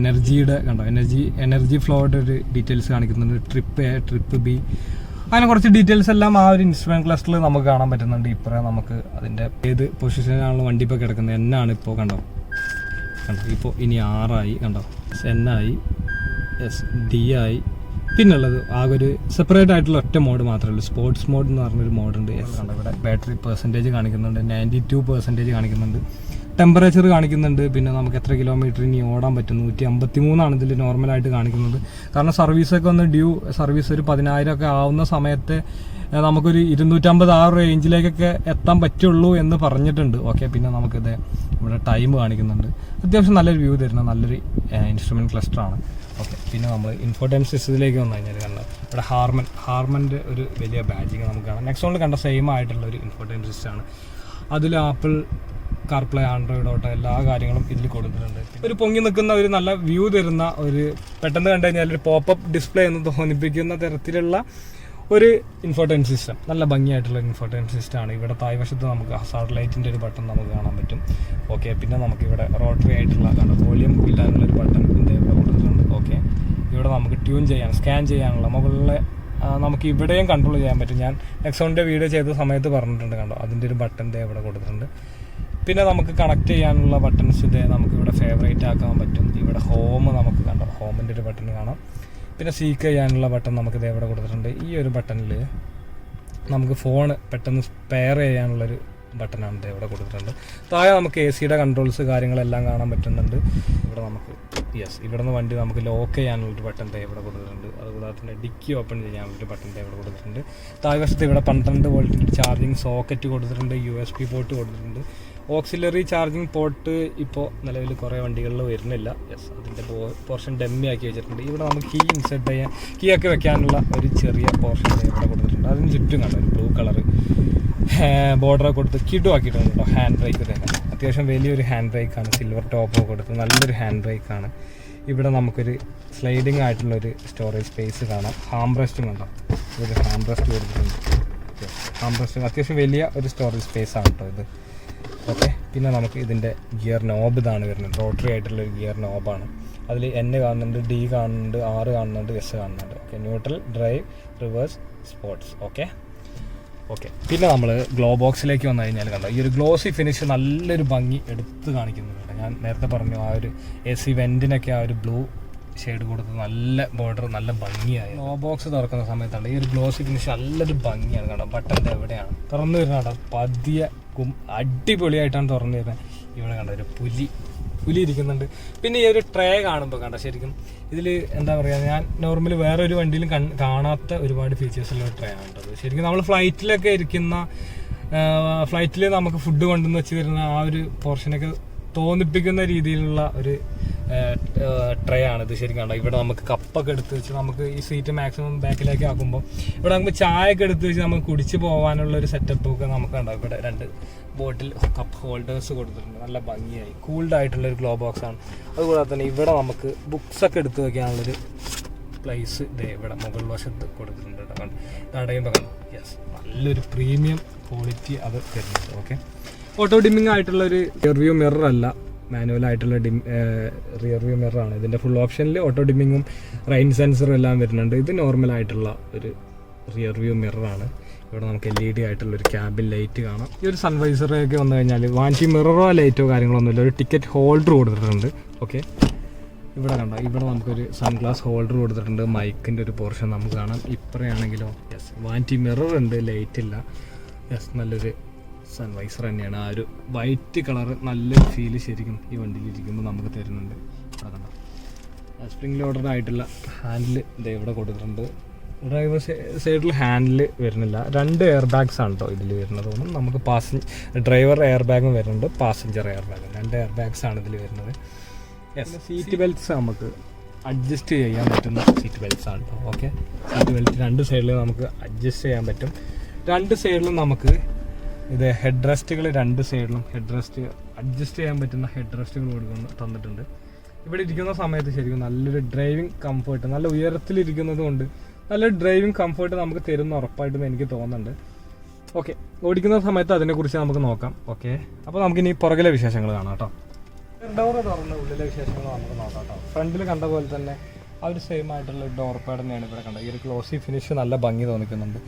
എനർജിയുടെ കണ്ടോ? എനർജി എനർജി ഫ്ലോയുടെ ഒരു ഡീറ്റെയിൽസ് കാണിക്കുന്നുണ്ട്. ട്രിപ്പ് എ ട്രിപ്പ് ബി അങ്ങനെ കുറച്ച് ഡീറ്റെയിൽസ് എല്ലാം ആ ഒരു ഇൻസ്ട്രുമെന്റ് ക്ലസ്റ്ററിൽ നമുക്ക് കാണാൻ പറ്റുന്നുണ്ട്. ഇപ്പറേ നമുക്ക് അതിന്റെ ഏത് പൊസിഷനിലാണ് വണ്ടി ഇപ്പോൾ കിടക്കുന്നത്. എന്നാണ് ഇപ്പോൾ കണ്ടോ? കണ്ടോ? ഇപ്പോൾ ഇനി ആറായി കണ്ടോ? എൻ ആയി എസ് ഡി ആയി. പിന്നുള്ളത് ആ ഒരു സെപ്പറേറ്റ് ആയിട്ടുള്ള ഒറ്റ മോഡ് മാത്രമേ ഉള്ളൂ. സ്പോർട്സ് മോഡ് എന്ന് പറഞ്ഞൊരു മോഡുണ്ട് കണ്ടോ? ഇവിടെ ബാറ്ററി പെർസെന്റേജ് കാണിക്കുന്നുണ്ട്. നയന്റി ടു പെർസെന്റേജ് കാണിക്കുന്നുണ്ട്. ടെമ്പറേച്ചർ കാണിക്കുന്നുണ്ട്. പിന്നെ നമുക്ക് എത്ര കിലോമീറ്റർ ഇനി ഓടാൻ പറ്റും? നൂറ്റി അമ്പത്തി മൂന്നാണ് ഇതിൽ നോർമലായിട്ട് കാണിക്കുന്നത്. കാരണം സർവീസൊക്കെ ഒന്ന് ഡ്യൂ സർവീസ് ഒരു പതിനായിരം ഒക്കെ ആവുന്ന സമയത്ത് നമുക്കൊരു ഇരുന്നൂറ്റമ്പത് ആ റേഞ്ചിലേക്കൊക്കെ എത്താൻ പറ്റുള്ളൂ എന്ന് പറഞ്ഞിട്ടുണ്ട്. ഓക്കെ പിന്നെ നമുക്കിത് ഇവിടെ ടൈം കാണിക്കുന്നുണ്ട്. അത്യാവശ്യം നല്ലൊരു വ്യൂ തരുന്ന നല്ലൊരു ഇൻസ്ട്രുമെന്റ് ക്ലസ്റ്ററാണ് ഓക്കെ പിന്നെ നമ്മൾ ഇൻഫോടൈം സിസ്റ്റത്തിലേക്ക് വന്നു കഴിഞ്ഞാൽ കണ്ടത് ഇവിടെ ഹാർമൻ ഹാർമന്റെ ഒരു വലിയ ബാജിങ് നമുക്ക് കാണാം. നെക്സോണിൽ കണ്ട സെയിം ആയിട്ടുള്ള ഒരു ഇൻഫോടൈം സിസ്റ്റമാണ് അതിൽ ആപ്പിൾ കാർപ്ലേ ആൻഡ്രോയിഡ് ഓട്ടോ എല്ലാ കാര്യങ്ങളും ഇതിൽ കൊടുത്തിട്ടുണ്ട് ഒരു പൊങ്ങി നിൽക്കുന്ന ഒരു നല്ല വ്യൂ തരുന്ന ഒരു പെട്ടെന്ന് കണ്ടു കഴിഞ്ഞാൽ ഒരു പോപ്പപ്പ് ഡിസ്പ്ലേ എന്ന് തോന്നിപ്പിക്കുന്ന തരത്തിലുള്ള ഒരു ഇൻഫോർട്ടൈൻ സിസ്റ്റം നല്ല ഭംഗിയായിട്ടുള്ള ഇൻഫോർട്ടൈൻ സിസ്റ്റം ആണ്. ഇവിടെ തായ്വശത്ത് നമുക്ക് സാറ്റലൈറ്റിന്റെ ലൈറ്റിന്റെ ഒരു ബട്ടൺ നമുക്ക് കാണാൻ പറ്റും. ഓക്കെ പിന്നെ നമുക്ക് ഇവിടെ റോട്ടറി ആയിട്ടുള്ള കണ്ട വോളിയം ഇല്ലാനുള്ള ഒരു ബട്ടൺ ഇവിടെ കൊടുത്തിട്ടുണ്ട്. ഓക്കെ ഇവിടെ നമുക്ക് ട്യൂൺ ചെയ്യാൻ സ്കാൻ ചെയ്യാനുള്ള മുകളിലെ നമുക്ക് ഇവിടെയും കൺട്രോൾ ചെയ്യാൻ പറ്റും. ഞാൻ നെക്സോണിന്റെ വീഡിയോ ചെയ്ത സമയത്ത് പറഞ്ഞിട്ടുണ്ട് കണ്ടോ അതിന്റെ ഒരു ബട്ടൺ ദേ ഇവിടെ കൊടുത്തിട്ടുണ്ട്. പിന്നെ നമുക്ക് കണക്ട് ചെയ്യാനുള്ള ബട്ടൺസ് ഇതേ നമുക്ക് ഇവിടെ ഫേവറേറ്റ് ആക്കാൻ പറ്റും. ഇവിടെ ഹോം നമുക്ക് കണ്ടോ? ഹോമിന്റെ ഒരു ബട്ടൺ കാണാം. പിന്നെ സീക്ക് ചെയ്യാനുള്ള ബട്ടൺ നമുക്ക് ഇതേ ഇവിടെ കൊടുത്തിട്ടുണ്ട്. ഈ ഒരു ബട്ടണിൽ നമുക്ക് ഫോൺ പെട്ടെന്ന് സ്പെയർ ചെയ്യാനുള്ളൊരു ബട്ടണാണ് ദേ ഇവിടെ കൊടുത്തിട്ടുണ്ട്. താഴെ നമുക്ക് എ സിയുടെ കൺട്രോൾസ് കാര്യങ്ങളെല്ലാം കാണാൻ പറ്റുന്നുണ്ട്. ഇവിടെ നമുക്ക് യെസ് ഇവിടെ നിന്ന് വണ്ടി നമുക്ക് ലോക്ക് ചെയ്യാനുള്ളൊരു ബട്ടൺ ദേ ഇവിടെ കൊടുത്തിട്ടുണ്ട്. അതുകൂടാതെ തന്നെ ഡിക്കി ഓപ്പൺ ചെയ്യാനുള്ളൊരു ബട്ടൺ ദേ ഇവിടെ കൊടുത്തിട്ടുണ്ട്. താഴെ വശത്ത് ഇവിടെ പന്ത്രണ്ട് വോൾട്ടിന്റെ ചാർജിങ് സോക്കറ്റ് കൊടുത്തിട്ടുണ്ട്. യു എസ് പി പോർട്ട് കൊടുത്തിട്ടുണ്ട്. ഓക്സിലറി ചാർജിങ് പോർട്ട് ഇപ്പോൾ നിലവിൽ കുറേ വണ്ടികളിൽ വരുന്നില്ല. യെസ് അതിന്റെ പോർഷൻ ഡെമ്മി ആക്കി വെച്ചിട്ടുണ്ട്. ഇവിടെ നമുക്ക് കീ ഇൻസെർട്ട് ചെയ്യാൻ കീ ഒക്കെ വെക്കാനുള്ള ഒരു ചെറിയ പോർഷൻ ഇവിടെ കൊടുത്തിട്ടുണ്ട്. അതിന് ചുറ്റും കണ്ടോ ഒരു ബ്ലൂ കളർ ബോർഡർ കൊടുത്ത് കിഡു ആക്കിയിട്ടുണ്ട് കേട്ടോ. ഹാൻഡ് ബ്രേക്ക് തന്നെ അത്യാവശ്യം വലിയൊരു ഹാൻഡ് ബ്രേക്കാണ് സിൽവർ ടോപ്പ് കൊടുത്ത് നല്ലൊരു ഹാൻഡ് ബ്രേക്കാണ് ഇവിടെ നമുക്കൊരു സ്ലൈഡിങ് ആയിട്ടുള്ളൊരു സ്റ്റോറേജ് സ്പേസ് കാണാം. ഹാം റെസ്റ്റും കണ്ടോ? ഒരു ഹാം റെസ്റ്റ് കൊടുത്തിട്ടുണ്ട്. ഹാം റെസ്റ്റ് അത്യാവശ്യം വലിയ ഒരു സ്റ്റോറേജ് സ്പേസ് ആണ് കേട്ടോ ഇത്. ഓക്കെ. പിന്നെ നമുക്ക് ഇതിന്റെ ഗിയർ നോബ് ഇതാണ് വരുന്നത്. റോട്ടറി ആയിട്ടുള്ള ഒരു ഗിയർ നോബാണ്. അതിൽ എൻ കാണുന്നുണ്ട് ഡി കാണുന്നുണ്ട് ആറ് കാണുന്നുണ്ട് എസ് കാണുന്നുണ്ട്. Okay. Neutral drive reverse sports. Okay. Okay. പിന്നെ നമ്മൾ ഗ്ലോ ബോക്സിലേക്ക് വന്നു കഴിഞ്ഞാൽ കണ്ടോ ഈ ഒരു ഗ്ലോസി ഫിനിഷ് നല്ലൊരു ഭംഗി എടുത്ത് കാണിക്കുന്നുണ്ട് ഞാൻ നേരത്തെ പറഞ്ഞു ആ ഒരു എ സി വെന്റിനൊക്കെ ആ ഒരു ബ്ലൂ ഷെയ്ഡ് കൊടുത്ത് നല്ല ബോർഡർ നല്ല ഭംഗിയായി ഗ്ലോ ബോക്സ് തുറക്കുന്ന സമയത്താണ് ഈ ഒരു ഗ്ലോസി ഫിനിഷ് നല്ലൊരു ഭംഗിയാണ് കണ്ടോ. ബട്ടന്റെ എവിടെയാണ്? തുറന്നു വരുന്ന കണ്ടോ പതിയെ കും അടിപൊളിയായിട്ടാണ് തുറന്നു തരുന്നത് ഇവിടെ കണ്ട ഒരു പുലി പുലി ഇരിക്കുന്നുണ്ട്. പിന്നെ ഈ ഒരു ട്രേ കാണുമ്പോൾ കണ്ട ശരിക്കും ഇതിൽ എന്താ പറയുക ഞാൻ നോർമലി വേറൊരു വണ്ടിയിലും കൺ- കാണാത്ത ഒരുപാട് ഫീച്ചേഴ്സുള്ള ഒരു ട്രേ ആണ് ശരിക്കും നമ്മൾ ഫ്ലൈറ്റിലൊക്കെ ഇരിക്കുന്ന ഫ്ലൈറ്റിൽ നമുക്ക് ഫുഡ് കൊണ്ടുവന്ന് വെച്ച് തരുന്ന ആ ഒരു പോർഷനൊക്കെ തോന്നിപ്പിക്കുന്ന രീതിയിലുള്ള ഒരു ട്രേ ആണ്. ഇത് ശരിക്കും കണ്ടോ? ഇവിടെ നമുക്ക് കപ്പൊക്കെ എടുത്ത് വെച്ച് നമുക്ക് ഈ സീറ്റ് മാക്സിമം ബാക്കിലേക്ക് ആക്കുമ്പോൾ ഇവിടെ നമുക്ക് ചായ ഒക്കെ എടുത്ത് വെച്ച് നമുക്ക് കുടിച്ച് പോകാനുള്ള ഒരു സെറ്റപ്പ് ഒക്കെ നമുക്ക് കണ്ടോ? ഇവിടെ രണ്ട് ബോട്ടിൽ കപ്പ് ഹോൾഡേഴ്സ് കൊടുത്തിട്ടുണ്ട്. നല്ല ഭംഗിയായി. കൂൾഡ് ആയിട്ടുള്ള ഒരു ഗ്ലോ ബോക്സ് ആണ്. അതുകൂടാതെ തന്നെ ഇവിടെ നമുക്ക് ബുക്സ് ഒക്കെ എടുത്ത് വെക്കാനുള്ളൊരു പ്ലേസ് ഇതേ ഇവിടെ മുകൾ വശത്ത് കൊടുത്തിട്ടുണ്ട് കേട്ടോ. തടയുമ്പോൾ യെസ് നല്ലൊരു പ്രീമിയം ക്വാളിറ്റി അത് തരുന്നുണ്ട്. ഓക്കെ ഓട്ടോ ഡിമ്മിങ് ആയിട്ടുള്ള ഒരു റിവ്യൂ മിറർ അല്ല. മാനുവൽ ആയിട്ടുള്ള ഡിം റിയർ വ്യൂ മിറർ ആണ്. ഇതിന്റെ ഫുൾ ഓപ്ഷനിൽ ഓട്ടോ ഡിമ്മിങ്ങും റൈൻ സെൻസറും എല്ലാം വരുന്നുണ്ട്. ഇത് നോർമൽ ആയിട്ടുള്ള ഒരു റിയർ വ്യൂ മിററാണ് ഇവിടെ നമുക്ക് എൽ ഇ ഡി ആയിട്ടുള്ള ഒരു ക്യാബിൻ ലൈറ്റ് കാണാം. ഈ ഒരു സൺവൈസറൊക്കെ വന്നു കഴിഞ്ഞാൽ വാഞ്ചി മിററോ ലൈറ്റോ കാര്യങ്ങളൊന്നുമില്ല ഒരു ടിക്കറ്റ് ഹോൾഡർ കൊടുത്തിട്ടുണ്ട്. ഓക്കെ ഇവിടെ കണ്ടോ? ഇവിടെ നമുക്കൊരു സൺഗ്ലാസ് ഹോൾഡർ കൊടുത്തിട്ടുണ്ട്. മൈക്കിന്റെ ഒരു പോർഷൻ നമുക്ക് കാണാം. ഇപ്പറയാണെങ്കിലോ? യെസ് വാന്റി മിറർ ഉണ്ട്. ലൈറ്റ് ഇല്ല. യെസ് നല്ലൊരു സൺവൈസർ തന്നെയാണ്. ആ ഒരു വൈറ്റ് കളർ നല്ല ഫീൽ ശരിക്കും ഈ വണ്ടിയിൽ ഇരിക്കുമ്പോൾ നമുക്ക് തരുന്നുണ്ട്. അതാണ്. കണ്ടോ സ്പ്രിംഗ് ലോഡർ ആയിട്ടുള്ള ഹാൻഡിൽ ഇത് ഇവിടെ കൊടുത്തിട്ടുണ്ട്. ഡ്രൈവർ സൈഡിൽ ഹാൻഡിൽ വരുന്നില്ല. രണ്ട് എയർ ബാഗ്സ് ആണ് കേട്ടോ ഇതിൽ വരുന്നത്. ഒന്നും നമുക്ക് പാസഞ്ചർ ഡ്രൈവർ എയർ ബാഗും വരുന്നുണ്ട്. പാസഞ്ചർ എയർ ബാഗും രണ്ട് എയർ ബാഗ്സ് ആണ് ഇതിൽ വരുന്നത്. സീറ്റ് ബെൽറ്റ്സ് നമുക്ക് അഡ്ജസ്റ്റ് ചെയ്യാൻ പറ്റുന്ന സീറ്റ് ബെൽറ്റ്സ് ആണ് കേട്ടോ ഓക്കെ സീറ്റ് ബെൽറ്റ് രണ്ട് സൈഡിലും നമുക്ക് അഡ്ജസ്റ്റ് ചെയ്യാൻ പറ്റും. രണ്ട് സൈഡിലും നമുക്ക് ഇത് ഹെഡ് റെസ്റ്റുകൾ രണ്ട് സൈഡിലും ഹെഡ് റെസ്റ്റ് അഡ്ജസ്റ്റ് ചെയ്യാൻ പറ്റുന്ന ഹെഡ് റെസ്റ്റുകൾ കൊടുക്കുന്നു തന്നിട്ടുണ്ട്. ഇവിടെ ഇരിക്കുന്ന സമയത്ത് ശരിക്കും നല്ലൊരു ഡ്രൈവിംഗ് കംഫർട്ട് നല്ല ഉയരത്തിലിരിക്കുന്നത് കൊണ്ട് നല്ലൊരു ഡ്രൈവിംഗ് കംഫർട്ട് നമുക്ക് തരുന്ന ഉറപ്പായിട്ടും എനിക്ക് തോന്നുന്നുണ്ട്. ഓക്കെ ഓടിക്കുന്ന സമയത്ത് അതിനെക്കുറിച്ച് നമുക്ക് നോക്കാം. ഓക്കെ അപ്പോൾ നമുക്കിനി പുറകിലെ വിശേഷങ്ങൾ കാണാം കേട്ടോ. ഡോർ തുറന്ന് ഉള്ളിലെ വിശേഷങ്ങൾ നമുക്ക് നോക്കാം കേട്ടോ. ഫ്രണ്ടിൽ കണ്ട പോലെ തന്നെ ആ ഒരു സെയിം ആയിട്ടുള്ള ഡോർ പാഡ് തന്നെയാണ് ഇവിടെ കണ്ടത്. ഈ ഒരു ക്ലോസി ഫിനിഷ് നല്ല ഭംഗി തോന്നിക്കുന്നുണ്ട്.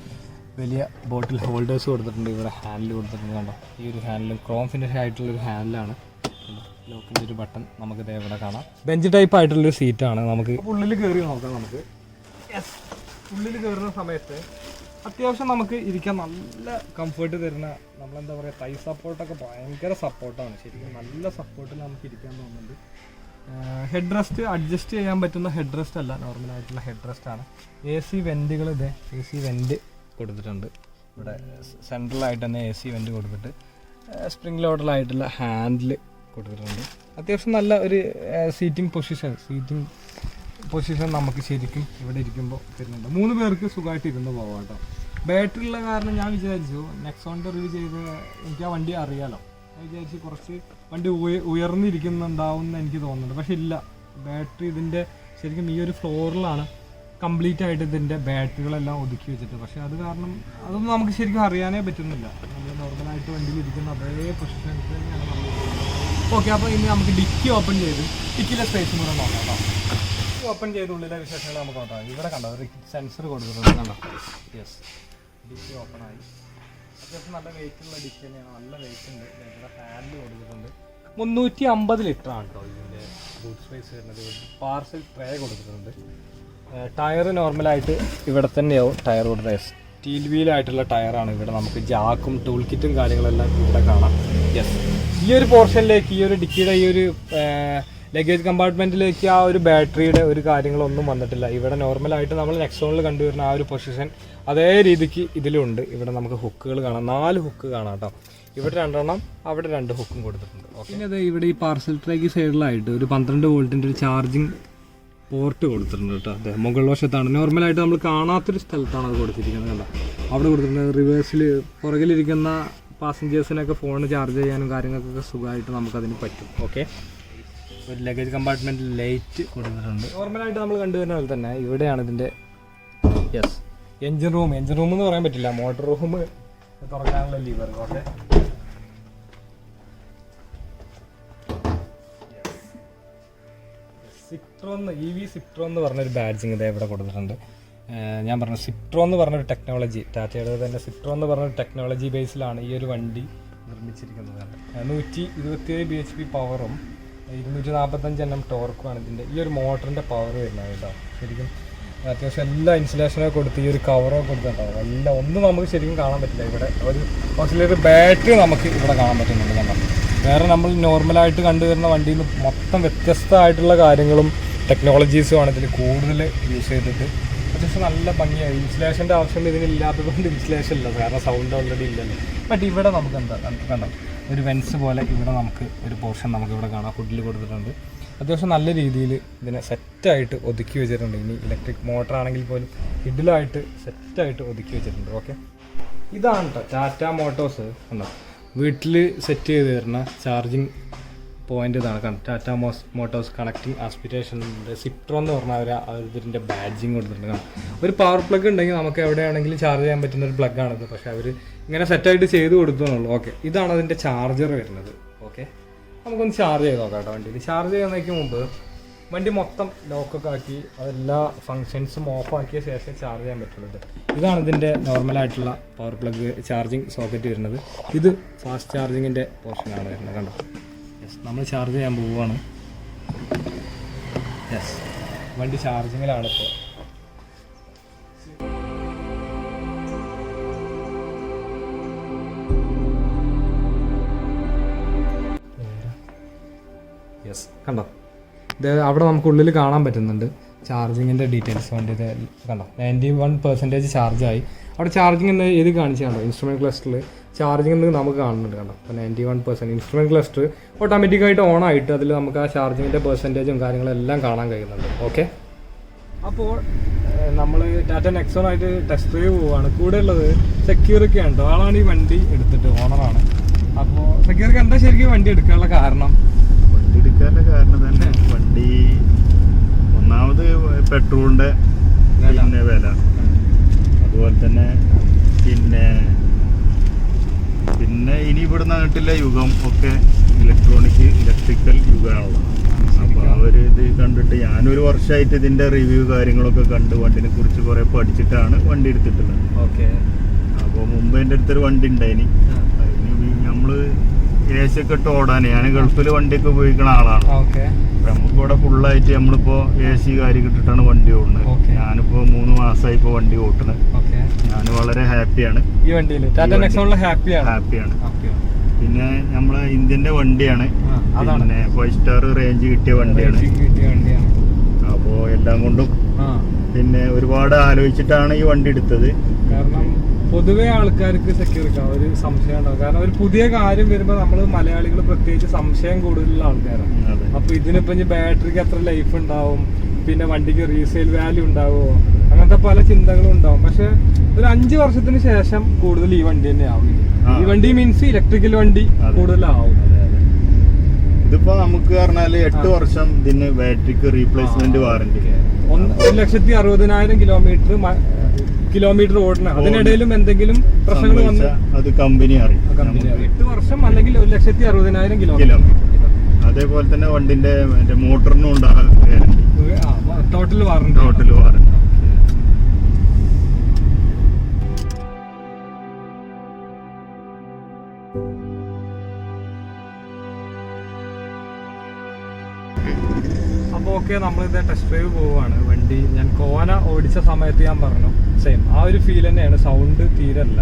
വലിയ ബോട്ടിൽ ഹോൾഡേഴ്സ് കൊടുത്തിട്ടുണ്ട്. ഇവിടെ ഹാൻഡിൽ കൊടുത്തിട്ടുണ്ട് കണ്ടോ? ഈ ഒരു ഹാൻഡിൽ ക്രോം ഫിനിഷ് ആയിട്ടുള്ള ഒരു ഹാൻഡിലാണ് ലോക്കിന്റെ ഒരു ബട്ടൺ നമുക്ക് ഇതേ ഇവിടെ കാണാം? ബെഞ്ച് ടൈപ്പ് ആയിട്ടുള്ളൊരു സീറ്റാണ് നമുക്ക് ഉള്ളിൽ കയറി നോക്കാം നമുക്ക്. യെസ് ഉള്ളിൽ കയറുന്ന സമയത്ത് അത്യാവശ്യം നമുക്ക് ഇരിക്കാൻ നല്ല കംഫർട്ട് തരുന്ന നമ്മളെന്താ പറയുക തൈ സപ്പോർട്ടൊക്കെ ഭയങ്കര സപ്പോർട്ടാണ് ശരിക്കും നല്ല സപ്പോർട്ടിൽ നമുക്ക് ഇരിക്കാൻ തോന്നുന്നുണ്ട്. ഹെഡ് റെസ്റ്റ് അഡ്ജസ്റ്റ് ചെയ്യാൻ പറ്റുന്ന ഹെഡ് റെസ്റ്റ് അല്ല. നോർമലായിട്ടുള്ള ഹെഡ് റെസ്റ്റ് ആണ്. എ സി വെന്റുകൾ ഇതേ. എ സി വെന്റ് കൊടുത്തിട്ടുണ്ട്. ഇവിടെ സെൻട്രലായിട്ട് തന്നെ എ സി വെന്റ് കൊടുത്തിട്ട് സ്പ്രിംഗ് ലോഡറിലായിട്ടുള്ള ഹാൻഡിൽ കൊടുത്തിട്ടുണ്ട്. അത്യാവശ്യം നല്ല ഒരു സീറ്റിംഗ് പൊസിഷൻ സീറ്റിംഗ് പൊസിഷൻ നമുക്ക് ശരിക്കും ഇവിടെ ഇരിക്കുമ്പോൾ തരുന്നുണ്ട് മൂന്ന് പേർക്ക് സുഖമായിട്ട് ഇരുന്ന് പോകാം കേട്ടോ. ബാറ്ററി ഉള്ള കാരണം ഞാൻ വിചാരിച്ചു നെക്സോണിന്റെ റിവ്യൂ ചെയ്ത് എനിക്ക് ആ വണ്ടി അറിയാലോ. ഞാൻ വിചാരിച്ച് കുറച്ച് വണ്ടി ഉയ ഉയർന്നിരിക്കുന്നുണ്ടാവും എന്ന് എനിക്ക് തോന്നുന്നുണ്ട്. പക്ഷെ ഇല്ല. ബാറ്ററി ഇതിന്റെ ശരിക്കും ഈ ഒരു ഫ്ലോറിലാണ് കംപ്ലീറ്റ് ആയിട്ട് ഇതിന്റെ ബാറ്ററികളെല്ലാം ഒതുക്കി വെച്ചിട്ട്. പക്ഷേ അത് കാരണം അതൊന്നും നമുക്ക് ശരിക്കും അറിയാനേ പറ്റുന്നില്ല. നമ്മൾ നോർമലായിട്ട് വണ്ടിയിൽ ഇരിക്കുന്ന അതേ പൊസിഷനിൽ തന്നെയാണ് നമ്മൾ ഓക്കെ അപ്പോൾ ഇനി നമുക്ക് ഡിക്കി ഓപ്പൺ ചെയ്ത് ഡിക്കിയിലെ സ്പേസ് കൂടെ നോക്കാം കേട്ടോ. ഓപ്പൺ ചെയ്ത് ഉള്ളിലെ വിശേഷങ്ങൾ നമുക്ക് നോക്കാം. ഇവിടെ കണ്ടോ ഒരു സെൻസർ കൊടുത്തിട്ടുണ്ട് കണ്ടോ? യെസ് ഡിക്കി ഓപ്പൺ ആയി. അത്യാവശ്യം നല്ല വെയിറ്റ് ഉള്ള ഡിക്കി തന്നെയാണ്. നല്ല വെയിറ്റ് ഉണ്ട്. ഇവിടെ ഹാൻഡിൽ കൊടുത്തിട്ടുണ്ട്. മുന്നൂറ്റി അമ്പത് ലിറ്റർ ആണ് കേട്ടോ ഇതിന്റെ ബൂട്ട് സ്പേസ് വരുന്നത്. പാർസൽ ട്രേ കൊടുത്തിട്ടുണ്ട്. ടയർ നോർമലായിട്ട് ഇവിടെ തന്നെയാവും. ടയർ ഇവിടെ സ്റ്റീൽ വീലായിട്ടുള്ള ടയറാണ് ഇവിടെ നമുക്ക് ജാക്കും ടൂൾ കിറ്റും കാര്യങ്ങളെല്ലാം ഇവിടെ കാണാം. യെസ് ഈ ഒരു പോർഷനിലേക്ക് ഈ ഒരു ഡിക്കിയുടെ ഈ ഒരു ലഗേജ് കമ്പാർട്ട്മെന്റിലേക്ക് ആ ഒരു ബാറ്ററിയുടെ ഒരു കാര്യങ്ങളൊന്നും വന്നിട്ടില്ല. ഇവിടെ നോർമലായിട്ട് നമ്മൾ നെക്സോണിൽ കണ്ടുവരുന്ന ആ ഒരു പൊസിഷൻ അതേ രീതിക്ക് ഇതിലുണ്ട്. ഇവിടെ നമുക്ക് ഹുക്കുകൾ കാണാം. നാല് ഹുക്ക് കാണാം കേട്ടോ. ഇവിടെ രണ്ടെണ്ണം അവിടെ രണ്ട് ഹുക്കും കൊടുത്തിട്ടുണ്ട്. പിന്നെ അത് ഇവിടെ ഈ പാർസൽ ട്രേക്ക് സൈഡിലായിട്ട് ഒരു പന്ത്രണ്ട് വോൾട്ടിന്റെ ഒരു ചാർജിങ് പോർട്ട് കൊടുത്തിട്ടുണ്ട് കേട്ടോ അതെ മുകൾ വശത്താണ്. നോർമലായിട്ട് നമ്മൾ കാണാത്തൊരു സ്ഥലത്താണ് അത് കൊടുത്തിരിക്കുന്നത് കണ്ടോ? അവിടെ കൊടുത്തിട്ടുണ്ട്. റിവേഴ്സിൽ പുറകിലിരിക്കുന്ന പാസഞ്ചേഴ്സിനൊക്കെ ഫോൺ ചാർജ് ചെയ്യാനും കാര്യങ്ങൾക്കൊക്കെ സുഖമായിട്ട് നമുക്കതിന് പറ്റും. ഓക്കെ ഒരു ലഗേജ് കമ്പാർട്ട്മെന്റിൽ ലൈറ്റ് കൊടുത്തിട്ടുണ്ട്. നോർമലായിട്ട് നമ്മൾ കണ്ടുവരുന്ന പോലെ തന്നെ ഇവിടെയാണ് ഇതിന്റെ yes engine room engine room എന്ന് പറയാൻ പറ്റില്ല. മോട്ടർ റൂം തുറക്കാനുള്ള ലീവർ ഓക്കെ സിട്രോന്ന് ഇ വി സിട്രോ എന്ന് പറഞ്ഞൊരു ബാഡ്ജിങ് ഇതേ ഇവിടെ കൊടുത്തിട്ടുണ്ട്. ഞാൻ പറഞ്ഞു സിട്രോ എന്ന് പറഞ്ഞൊരു ടെക്നോളജി ടാറ്റയുടെ തന്നെ സിട്രോ എന്ന് പറഞ്ഞൊരു ടെക്നോളജി ബേസിലാണ് ഈ ഒരു വണ്ടി നിർമ്മിച്ചിരിക്കുന്നത്. നൂറ്റി ഇരുപത്തിയേഴ് ബി എച്ച് പി പവറും ഇരുന്നൂറ്റി നാൽപ്പത്തഞ്ച് എണ്ണം ടോർക്കുമാണ് ഇതിന്റെ. ഈ ഒരു മോട്ടറിന്റെ പവർ വരുന്നത് കേട്ടോ. ശരിക്കും അത്യാവശ്യം എല്ലാ ഇൻസുലേഷനൊക്കെ കൊടുത്ത് ഈ ഒരു കവറൊക്കെ കൊടുത്തിട്ടുണ്ടാവും എല്ലാം ഒന്നും നമുക്ക് ശരിക്കും കാണാൻ പറ്റില്ല. ഇവിടെ ഒരു ഓക്സിലറി ബാറ്ററി നമുക്ക് ഇവിടെ കാണാൻ പറ്റുന്നുണ്ട് കണ്ടോ വേറെ നമ്മൾ നോർമലായിട്ട് കണ്ടുവരുന്ന വണ്ടിയിൽ നിന്ന് മൊത്തം വ്യത്യസ്തമായിട്ടുള്ള കാര്യങ്ങളും ടെക്നോളജീസുമാണ് ഇതിൽ കൂടുതൽ യൂസ് ചെയ്തിട്ട്. അത്യാവശ്യം നല്ല ഭംഗിയായി ഇൻസുലേഷന്റെ ആവശ്യം ഇതിനില്ലാത്തത് കൊണ്ട് ഇൻസുലേഷൻ ഇല്ല. കാരണം സൗണ്ട് ഓൾറെഡി ഇല്ലല്ലോ. ബട്ട് ഇവിടെ നമുക്ക് എന്താ കണ്ടോ? ഒരു വെൻസ് പോലെ ഇവിടെ നമുക്ക് ഒരു പോർഷൻ നമുക്ക് ഇവിടെ കാണാം. ഹുഡിൽ കൊടുത്തിട്ടുണ്ട്. അത്യാവശ്യം നല്ല രീതിയിൽ ഇതിനെ സെറ്റായിട്ട് ഒതുക്കി വെച്ചിട്ടുണ്ട്. ഇനി ഇലക്ട്രിക് മോട്ടർ ആണെങ്കിൽ പോലും ഇഡിലായിട്ട് സെറ്റായിട്ട് ഒതുക്കി വെച്ചിട്ടുണ്ട്. ഓക്കെ ഇതാണ് കേട്ടോ ടാറ്റ മോട്ടോഴ്സ് ഉണ്ടോ വീട്ടിൽ സെറ്റ് ചെയ്ത് തരുന്ന ചാർജിങ് പോയിന്റ് ഇതാണ് ടാറ്റ മോസ് മോട്ടോഴ്സ് കണക്റ്റിംഗ് ഉണ്ട് സിപ്ട്രോ എന്ന് പറഞ്ഞാൽ അവർ ആ ഇതിന്റെ ബാഡ്ജിങ് കൊടുത്തിട്ടുണ്ട് ഒരു പവർ പ്ലഗ് ഉണ്ടെങ്കിൽ നമുക്ക് എവിടെയാണെങ്കിലും ചാർജ് ചെയ്യാൻ പറ്റുന്ന ഒരു പ്ലഗ് ആണിത്. പക്ഷേ അവർ ഇങ്ങനെ സെറ്റായിട്ട് ചെയ്ത് കൊടുത്തുള്ളൂ ഓക്കെ ഇതാണ് അതിന്റെ ചാർജർ വരുന്നത്. ഓക്കെ നമുക്കൊന്ന് ചാർജ് ചെയ്ത് നോക്കാം കേട്ടോ വണ്ടിയിൽ. ചാർജ് ചെയ്യുന്നതിന് മുമ്പ് വണ്ടി മൊത്തം ലോക്കൊക്കെ ആക്കി അതെല്ലാ ഫങ്ഷൻസും ഓഫ് ആക്കിയ ശേഷം ചാർജ് ചെയ്യാൻ പറ്റുള്ളത് ഇതാണ് ഇതിന്റെ നോർമലായിട്ടുള്ള പവർ പ്ലഗ് ചാർജിങ് സോക്കറ്റ് വരുന്നത്. ഇത് ഫാസ്റ്റ് ചാർജിങ്ങിന്റെ പോർഷനാണ് വരുന്നത് കണ്ടോ? യെസ് നമ്മൾ ചാർജ് ചെയ്യാൻ പോവുകയാണ്. യെസ് വണ്ടി ചാർജിങ്ങിലാണ് ഇപ്പോൾ. യെസ് കണ്ടോ? ഇത് അവിടെ നമുക്ക് ഉള്ളിൽ കാണാൻ പറ്റുന്നുണ്ട് ചാർജിങ്ങിന്റെ ഡീറ്റെയിൽസ് വേണ്ടി. ഇത് കണ്ടോ? നയന്റി വൺ പെർസെന്റേജ് ചാർജായി. അവിടെ ചാർജിങ് എന്ന് ഇത് കാണിച്ചാണോ? ഇൻസ്ട്രുമെന്റ് ക്ലസ്റ്ററിൽ ചാർജിങ് എന്ന് നമുക്ക് കാണുന്നുണ്ട് കണ്ടോ? അപ്പോൾ ninety one percent instrument cluster ഓട്ടോമാറ്റിക്കായിട്ട് ഓൺ ആയിട്ട് അതിൽ നമുക്ക് ആ ചാർജിങ്ങിന്റെ പെർസെന്റേജും കാര്യങ്ങളെല്ലാം കാണാൻ കഴിയുന്നുണ്ട്. ഓക്കെ അപ്പോൾ നമ്മൾ ടാറ്റ നെക്സോണായിട്ട് ടെസ്റ്റ് ഡ്രൈവ് പോവുകയാണ് കൂടെ ഉള്ളത് സെക്യൂരിറ്റി ആണ് കേട്ടോ. ആളാണ് ഈ വണ്ടി എടുത്തിട്ട് ഓണറാണ് അപ്പോൾ സെക്യൂരിറ്റി എന്താ ശരിക്കും വണ്ടി എടുക്കാനുള്ള കാരണം? വണ്ടി എടുക്കാനുള്ള കാരണം തന്നെ വണ്ടി ഒന്നാമത് പെട്രോളിന്റെ വില. പിന്നെ വില. അതുപോലെ തന്നെ പിന്നെ പിന്നെ ഇനി ഇവിടെ നാട്ടിലെ യുഗം. ഒക്കെ ഇലക്ട്രോണിക് ഇലക്ട്രിക്കൽ യുഗമാണല്ലോ അപ്പൊ ആ ഒരു ഇത് കണ്ടിട്ട് ഞാനൊരു വർഷമായിട്ട് ഇതിന്റെ റിവ്യൂ കാര്യങ്ങളൊക്കെ കണ്ട് വണ്ടിനെ കുറിച്ച് കുറേ പഠിച്ചിട്ടാണ് വണ്ടി എടുത്തിട്ടുള്ളത്. ഓക്കെ. അപ്പോൾ മുമ്പ് എന്റെ അടുത്തൊരു വണ്ടി ഉണ്ടായിനി. അതിന് നമ്മൾ ഒക്കെ ഇട്ട് ഓടാനേ. ഞാൻ ഗൾഫിൽ വണ്ടിയൊക്കെ ഉപയോഗിക്കുന്ന ആളാണ്. നമുക്ക് ഇവിടെ ഫുൾ ഫുള്ളായിട്ട് നമ്മളിപ്പോ എ സി കാര്യം ഇട്ടിട്ടാണ് വണ്ടി ഓടുന്നത്. ഞാനിപ്പോ മൂന്ന് മാസമായി ഇപ്പൊ വണ്ടി ഓട്ടുന്നത് ഞാൻ വളരെ ഹാപ്പിയാണ്. ഈ വണ്ടിയിൽ ഹാപ്പിയാണ്. ഹാപ്പിയാണ്. പിന്നെ നമ്മളെ ഇന്ത്യന്റെ വണ്ടിയാണ്. പിന്നെ ഫൈവ് സ്റ്റാർ റേഞ്ച് കിട്ടിയ വണ്ടിയാണ്. കിട്ടിയ വണ്ടിയാണ്. അപ്പോ എല്ലാം കൊണ്ടും പിന്നെ ഒരുപാട് ആലോചിച്ചിട്ടാണ് ഈ വണ്ടി എടുത്തത്. കാരണം പൊതുവെ ആൾക്കാർക്ക് സെക്യൂരിറ്റി ഒരു സംശയം ഉണ്ടാവും. കാരണം ഒരു പുതിയ കാര്യം വരുമ്പോൾ നമ്മൾ മലയാളികൾ പ്രത്യേകിച്ച് സംശയം കൂടുതലുള്ള ആൾക്കാരാണ്. അപ്പൊ ഇതിനിപ്പോ ഇനി ബാറ്ററിക്ക് എത്ര ലൈഫ് ഉണ്ടാവും? പിന്നെ വണ്ടിക്ക് റീസെയിൽ വാല്യൂ ഉണ്ടാവുമോ അങ്ങനത്തെ പല ചിന്തകളും ഉണ്ടാവും. പക്ഷെ ഒരു അഞ്ച് വർഷത്തിന് ശേഷം കൂടുതൽ ഈ വണ്ടി തന്നെ ആവും ഈ വണ്ടി മീൻസ് ഇലക്ട്രിക്കൽ വണ്ടി. കൂടുതലാവും. ഇതിപ്പോ നമുക്ക് പറഞ്ഞാൽ എട്ട് വർഷം ഇതിന് ബാറ്ററിക്ക് റീപ്ലേസ്മെന്റ് വാറണ്ടി ഒരു ലക്ഷത്തി അറുപതിനായിരം കിലോമീറ്റർ കിലോമീറ്റർ ഓടണം അതിനിടയിലും എന്തെങ്കിലും പ്രശ്നങ്ങൾ വന്ന് അത് കമ്പനി അറിയും. എട്ട് വർഷം അല്ലെങ്കിൽ ഒരു ലക്ഷത്തി അറുപതിനായിരം കിലോമീറ്റർ. അതേപോലെ തന്നെ വണ്ടിന്റെ മോട്ടറിനും ഉണ്ടാകാൻ total warranty total warranty okay ഇതേ ടെസ്റ്റ് ഡ്രൈവ് പോവുകയാണ് വണ്ടി ഞാൻ കോന ഓടിച്ച സമയത്ത് ഞാൻ പറഞ്ഞു സെയിം ആ ഒരു ഫീൽ തന്നെയാണ്. സൗണ്ട് തീരല്ല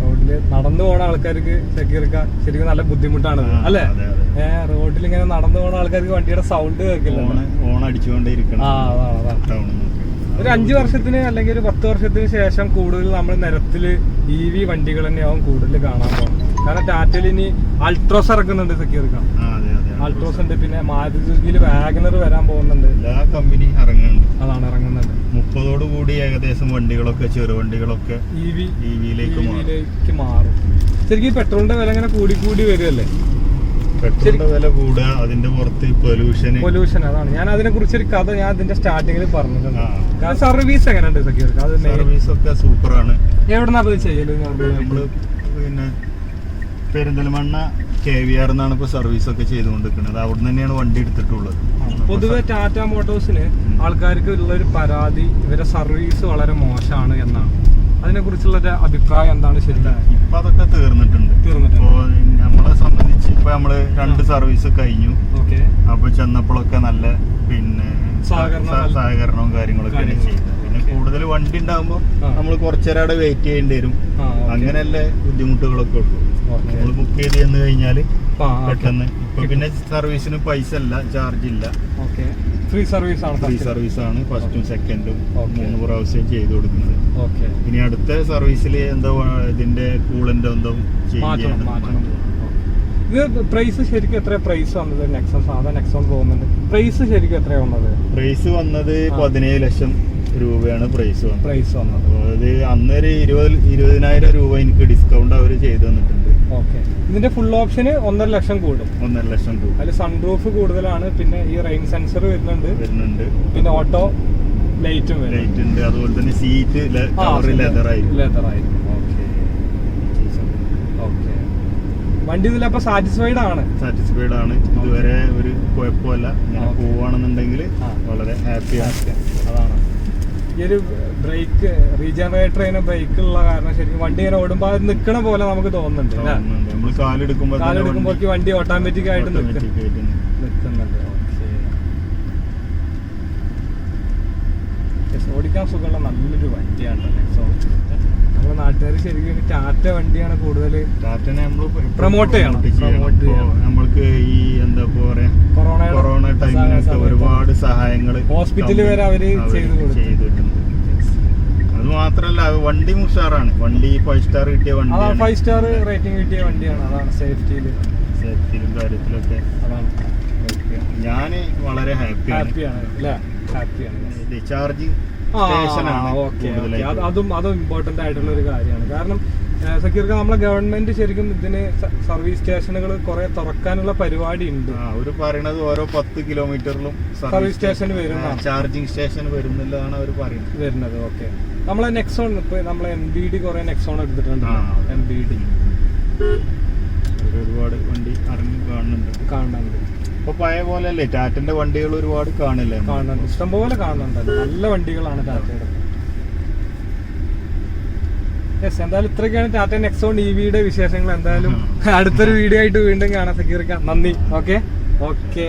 റോഡിൽ നടന്നു പോണ ആൾക്കാർക്ക് സെക്യൂരിക്ക ശരിക്കും നല്ല ബുദ്ധിമുട്ടാണ്. അല്ലെ. ഏഹ് റോഡിൽ ഇങ്ങനെ നടന്നു പോണ ആൾക്കാർക്ക് വണ്ടിയുടെ സൗണ്ട് കേൾക്കില്ല ഓൺ അടിച്ചുകൊണ്ടേ ഇരിക്കണം. ആ അതാണ് അതാണ്. ഒരു അഞ്ച് വർഷത്തിന് അല്ലെങ്കിൽ ഒരു പത്ത് വർഷത്തിന് ശേഷം കൂടുതൽ നമ്മൾ നിരത്തിൽ ഇ വി വണ്ടികൾ തന്നെയാവും കൂടുതൽ കാണാൻ പോകും കാരണം ടാറ്റയിൽ ഇനി അൾട്രോസ് ഇറക്കുന്നുണ്ട് അതെ അൾട്രോസ് ഉണ്ട്. പിന്നെ മാരുതി സുസുക്കിയിൽ വാഗനർ വരാൻ പോകുന്നുണ്ട്. എല്ലാ കമ്പനി ഇറങ്ങുന്നുണ്ട്. അതാണ് ഇറങ്ങുന്നുണ്ട് മുപ്പതോട് കൂടി ഏകദേശം വണ്ടികളൊക്കെ ചെറുവണ്ടികളൊക്കെ ഇ വി ഇ വിയിലേക്ക് മാറും. യിലേക്ക് മാറും. ശരിക്കും പെട്രോളിന്റെ വില ഇങ്ങനെ കൂടി കൂടി വരുമല്ലേ പെട്രോളിന്റെ വില കൂടുക അതിന്റെ പുറത്ത് പൊല്യൂഷൻ പൊല്യൂഷൻ അതാണ്. ഞാൻ അതിനെ കുറിച്ച് ഒരു കഥ ഞാൻ അതിന്റെ സ്റ്റാർട്ടിങ്ങിൽ പറഞ്ഞിട്ടുണ്ട്. സർവീസ് എങ്ങനെയുണ്ട് സെക്യൂരിറ്റി അത് സർവീസ് ഒക്കെ സൂപ്പറാണ്. എവിടെന്നാ അത് ചെയ്യൽ നമ്മൾ പിന്നെ പെരിന്തൽമണ്ണ കെ വി ആർ എന്നാണ് ഇപ്പൊ സർവീസ് ഒക്കെ ചെയ്തുകൊണ്ടിരിക്കുന്നത്. അവിടെ തന്നെയാണ് വണ്ടി എടുത്തിട്ടുള്ളത്. പൊതുവെ ടാറ്റ മോട്ടോഴ്സിന് ആൾക്കാർക്ക് ഉള്ള ഒരു പരാതി ഇവരെ സർവീസ് വളരെ മോശമാണ് എന്നാണ്. അതിനെ കുറിച്ചുള്ള അഭിപ്രായം എന്താണ് ശരിക്കും? ഇപ്പൊ അതൊക്കെ തീർന്നിട്ടുണ്ട്. തീർന്നിട്ടുണ്ട്. ഇപ്പൊ നമ്മളെ സംബന്ധിച്ച് ഇപ്പൊ നമ്മൾ രണ്ട് സർവീസ് കഴിഞ്ഞു. ഓക്കെ. അപ്പൊ ചെന്നപ്പോഴൊക്കെ നല്ല പിന്നെ സഹകരണവും കാര്യങ്ങളൊക്കെ. ചെയ്തത് പിന്നെ കൂടുതൽ വണ്ടി ഉണ്ടാകുമ്പോ നമ്മൾ കുറച്ചേരം അവിടെ വെയിറ്റ് ചെയ്യേണ്ടി വരും. അങ്ങനെയല്ലേ ബുദ്ധിമുട്ടുകളൊക്കെ ഉള്ളു. നമ്മൾ ബുക്ക് ചെയ്ത് ചെന്ന് കഴിഞ്ഞാൽ പെട്ടെന്ന്. ഇപ്പൊ പിന്നെ സർവീസിന് പൈസ ഇല്ല ചാർജ് ഇല്ല. ഓക്കെ. ഫ്രീ സർവീസ് ആണ് ഫ്രീ സർവീസ് ആണ് ഫസ്റ്റും സെക്കൻഡും. മൂന്ന് പ്രാവശ്യം ചെയ്തു കൊടുക്കുന്നത്. ഇനി അടുത്ത സർവീസിൽ എന്തോ ഇതിന്റെ കൂളന്റ് എന്തോ ഇത് പ്രൈസ് ശരിക്കും എത്ര പ്രൈസ് വന്നത്? നെക്സോൺ സാധാ നെക്സോൺ പോകുന്നുണ്ട് പ്രൈസ് ശരിക്കും എത്രയാ വന്നത്? പ്രൈസ് വന്നത്. പതിനേഴ് ലക്ഷം. രൂപയാണ് പ്രൈസ് വന്നത്. പ്രൈസ് വന്നത്. അത് അന്നൊരു ഇരുപത് ഇരുപതിനായിരം രൂപ എനിക്ക് ഡിസ്കൗണ്ട് അവർ ചെയ്തു തന്നിട്ടുണ്ട്. ഓക്കെ ഇതിന്റെ ഫുൾ ഓപ്ഷന് ഒന്നര ലക്ഷം കൂടും. ഒന്നര ലക്ഷം കൂടും. അതിൽ സൺറൂഫ് കൂടുതലാണ് പിന്നെ ഈ റെയിൻ സെൻസർ വരുന്നുണ്ട്. വരുന്നുണ്ട്. പിന്നെ ഓട്ടോ ലൈറ്റും ലൈറ്റ് ഉണ്ട്. അതുപോലെ തന്നെ സീറ്റ് ലെതർ ആയിരിക്കും. ലെതർ ആയിരിക്കും. വണ്ടി ഇതിൽ അപ്പൊ സാറ്റിസ്ഫൈഡ് ആണ്? സാറ്റിസ്ഫൈഡ് ആണ്. ഇതുവരെ ഒരു കുഴപ്പമില്ല. ഇങ്ങനെ പോവാണെന്നുണ്ടെങ്കിൽ. വളരെ ഹാപ്പിയാണ് അതാണ്. ഈ ഒരു ബ്രേക്ക് റീജനറേറ്റർ ചെയ്യുന്ന ബ്രേക്ക് ഉള്ള കാരണം ശരിക്കും വണ്ടി ഇങ്ങനെ ഓടുമ്പോൾ അത് നിൽക്കണ പോലെ നമുക്ക് തോന്നുന്നുണ്ട് കാലെടുക്കുമ്പോ കാലെടുക്കുമ്പോൾ കാലെടുക്കുമ്പോഴേക്ക് വണ്ടി ഓട്ടോമാറ്റിക് ആയിട്ട്. നിൽക്കുന്നുണ്ട് ഓടിക്കാൻ സുഖമുള്ള നല്ലൊരു വണ്ടിയാണ് നെക്സോൺ നമ്മുടെ നാട്ടുകാർ ശരിക്കും ടാറ്റ വണ്ടിയാണ് കൂടുതൽ ടാറ്റനെ നമ്മൾ പ്രൊമോട്ട് ചെയ്യണം. പ്രൊമോട്ട് നമ്മൾക്ക് ഈ എന്താ പറയാ കൊറോണ കൊറോണ ടൈമിനൊക്കെ ഒരുപാട് സഹായങ്ങൾ ഹോസ്പിറ്റലിൽ വരെ അവർ. ചെയ്തിട്ടുണ്ട് അത് മാത്രല്ല വണ്ടി ഉഷാറാണ്. വണ്ടി ഫൈവ് സ്റ്റാർ കിട്ടിയ വണ്ടി ഫൈവ് സ്റ്റാർ റേറ്റിംഗ് കിട്ടിയ വണ്ടിയാണ്. അതാണ് സേഫ്റ്റിയിൽ സേഫ്റ്റിയിലും കാര്യത്തിലൊക്കെ. അതാണ്. ഞാൻ വളരെ ഹാപ്പിയാണ് ഹാപ്പിയാണ് ഹാപ്പിയാണ് ചാർജിങ് അതും അതും ഇമ്പോർട്ടന്റ് ആയിട്ടുള്ള ഒരു കാര്യമാണ്. കാരണം സക്കീർക്ക് നമ്മളെ ഗവൺമെന്റ് ശരിക്കും ഇതിന് സർവീസ് സ്റ്റേഷനുകൾ കുറെ തുറക്കാനുള്ള പരിപാടി ഉണ്ട് അവർ പറയണത് ഓരോ പത്ത് കിലോമീറ്ററിലും സർവീസ് സ്റ്റേഷൻ വരുന്ന ചാർജിങ് സ്റ്റേഷൻ വരുന്നില്ലതാണ് അവർ പറയുന്നത് വരുന്നത് ഓക്കെ. നമ്മളെ നെക്സോൺ ഇപ്പൊ നമ്മളെ എം ബി ഡി കുറെ നെക്സോൺ എടുത്തിട്ടുണ്ട്. എം ബി ഡി ഒരുപാട് വണ്ടി അറിഞ്ഞ് കാണുന്നുണ്ട്. കാണുന്നുണ്ട്. ഇപ്പൊ പഴയ പോലെ അല്ലേ ടാറ്റന്റെ വണ്ടികൾ ഒരുപാട് കാണില്ലേ കാണുന്നുണ്ട്. ഇഷ്ടംപോലെ കാണുന്നുണ്ട്. നല്ല വണ്ടികളാണ് ടാറ്റയുടെ. യെസ് എന്തായാലും ഇത്രയൊക്കെയാണ് ടാറ്റ നെക്സോൺ ഇ വിയുടെ വിശേഷങ്ങൾ. എന്തായാലും അടുത്തൊരു വീഡിയോ ആയിട്ട് വീണ്ടും കാണാൻ സെക്യൂരിക്കാം നന്ദി. Okay okay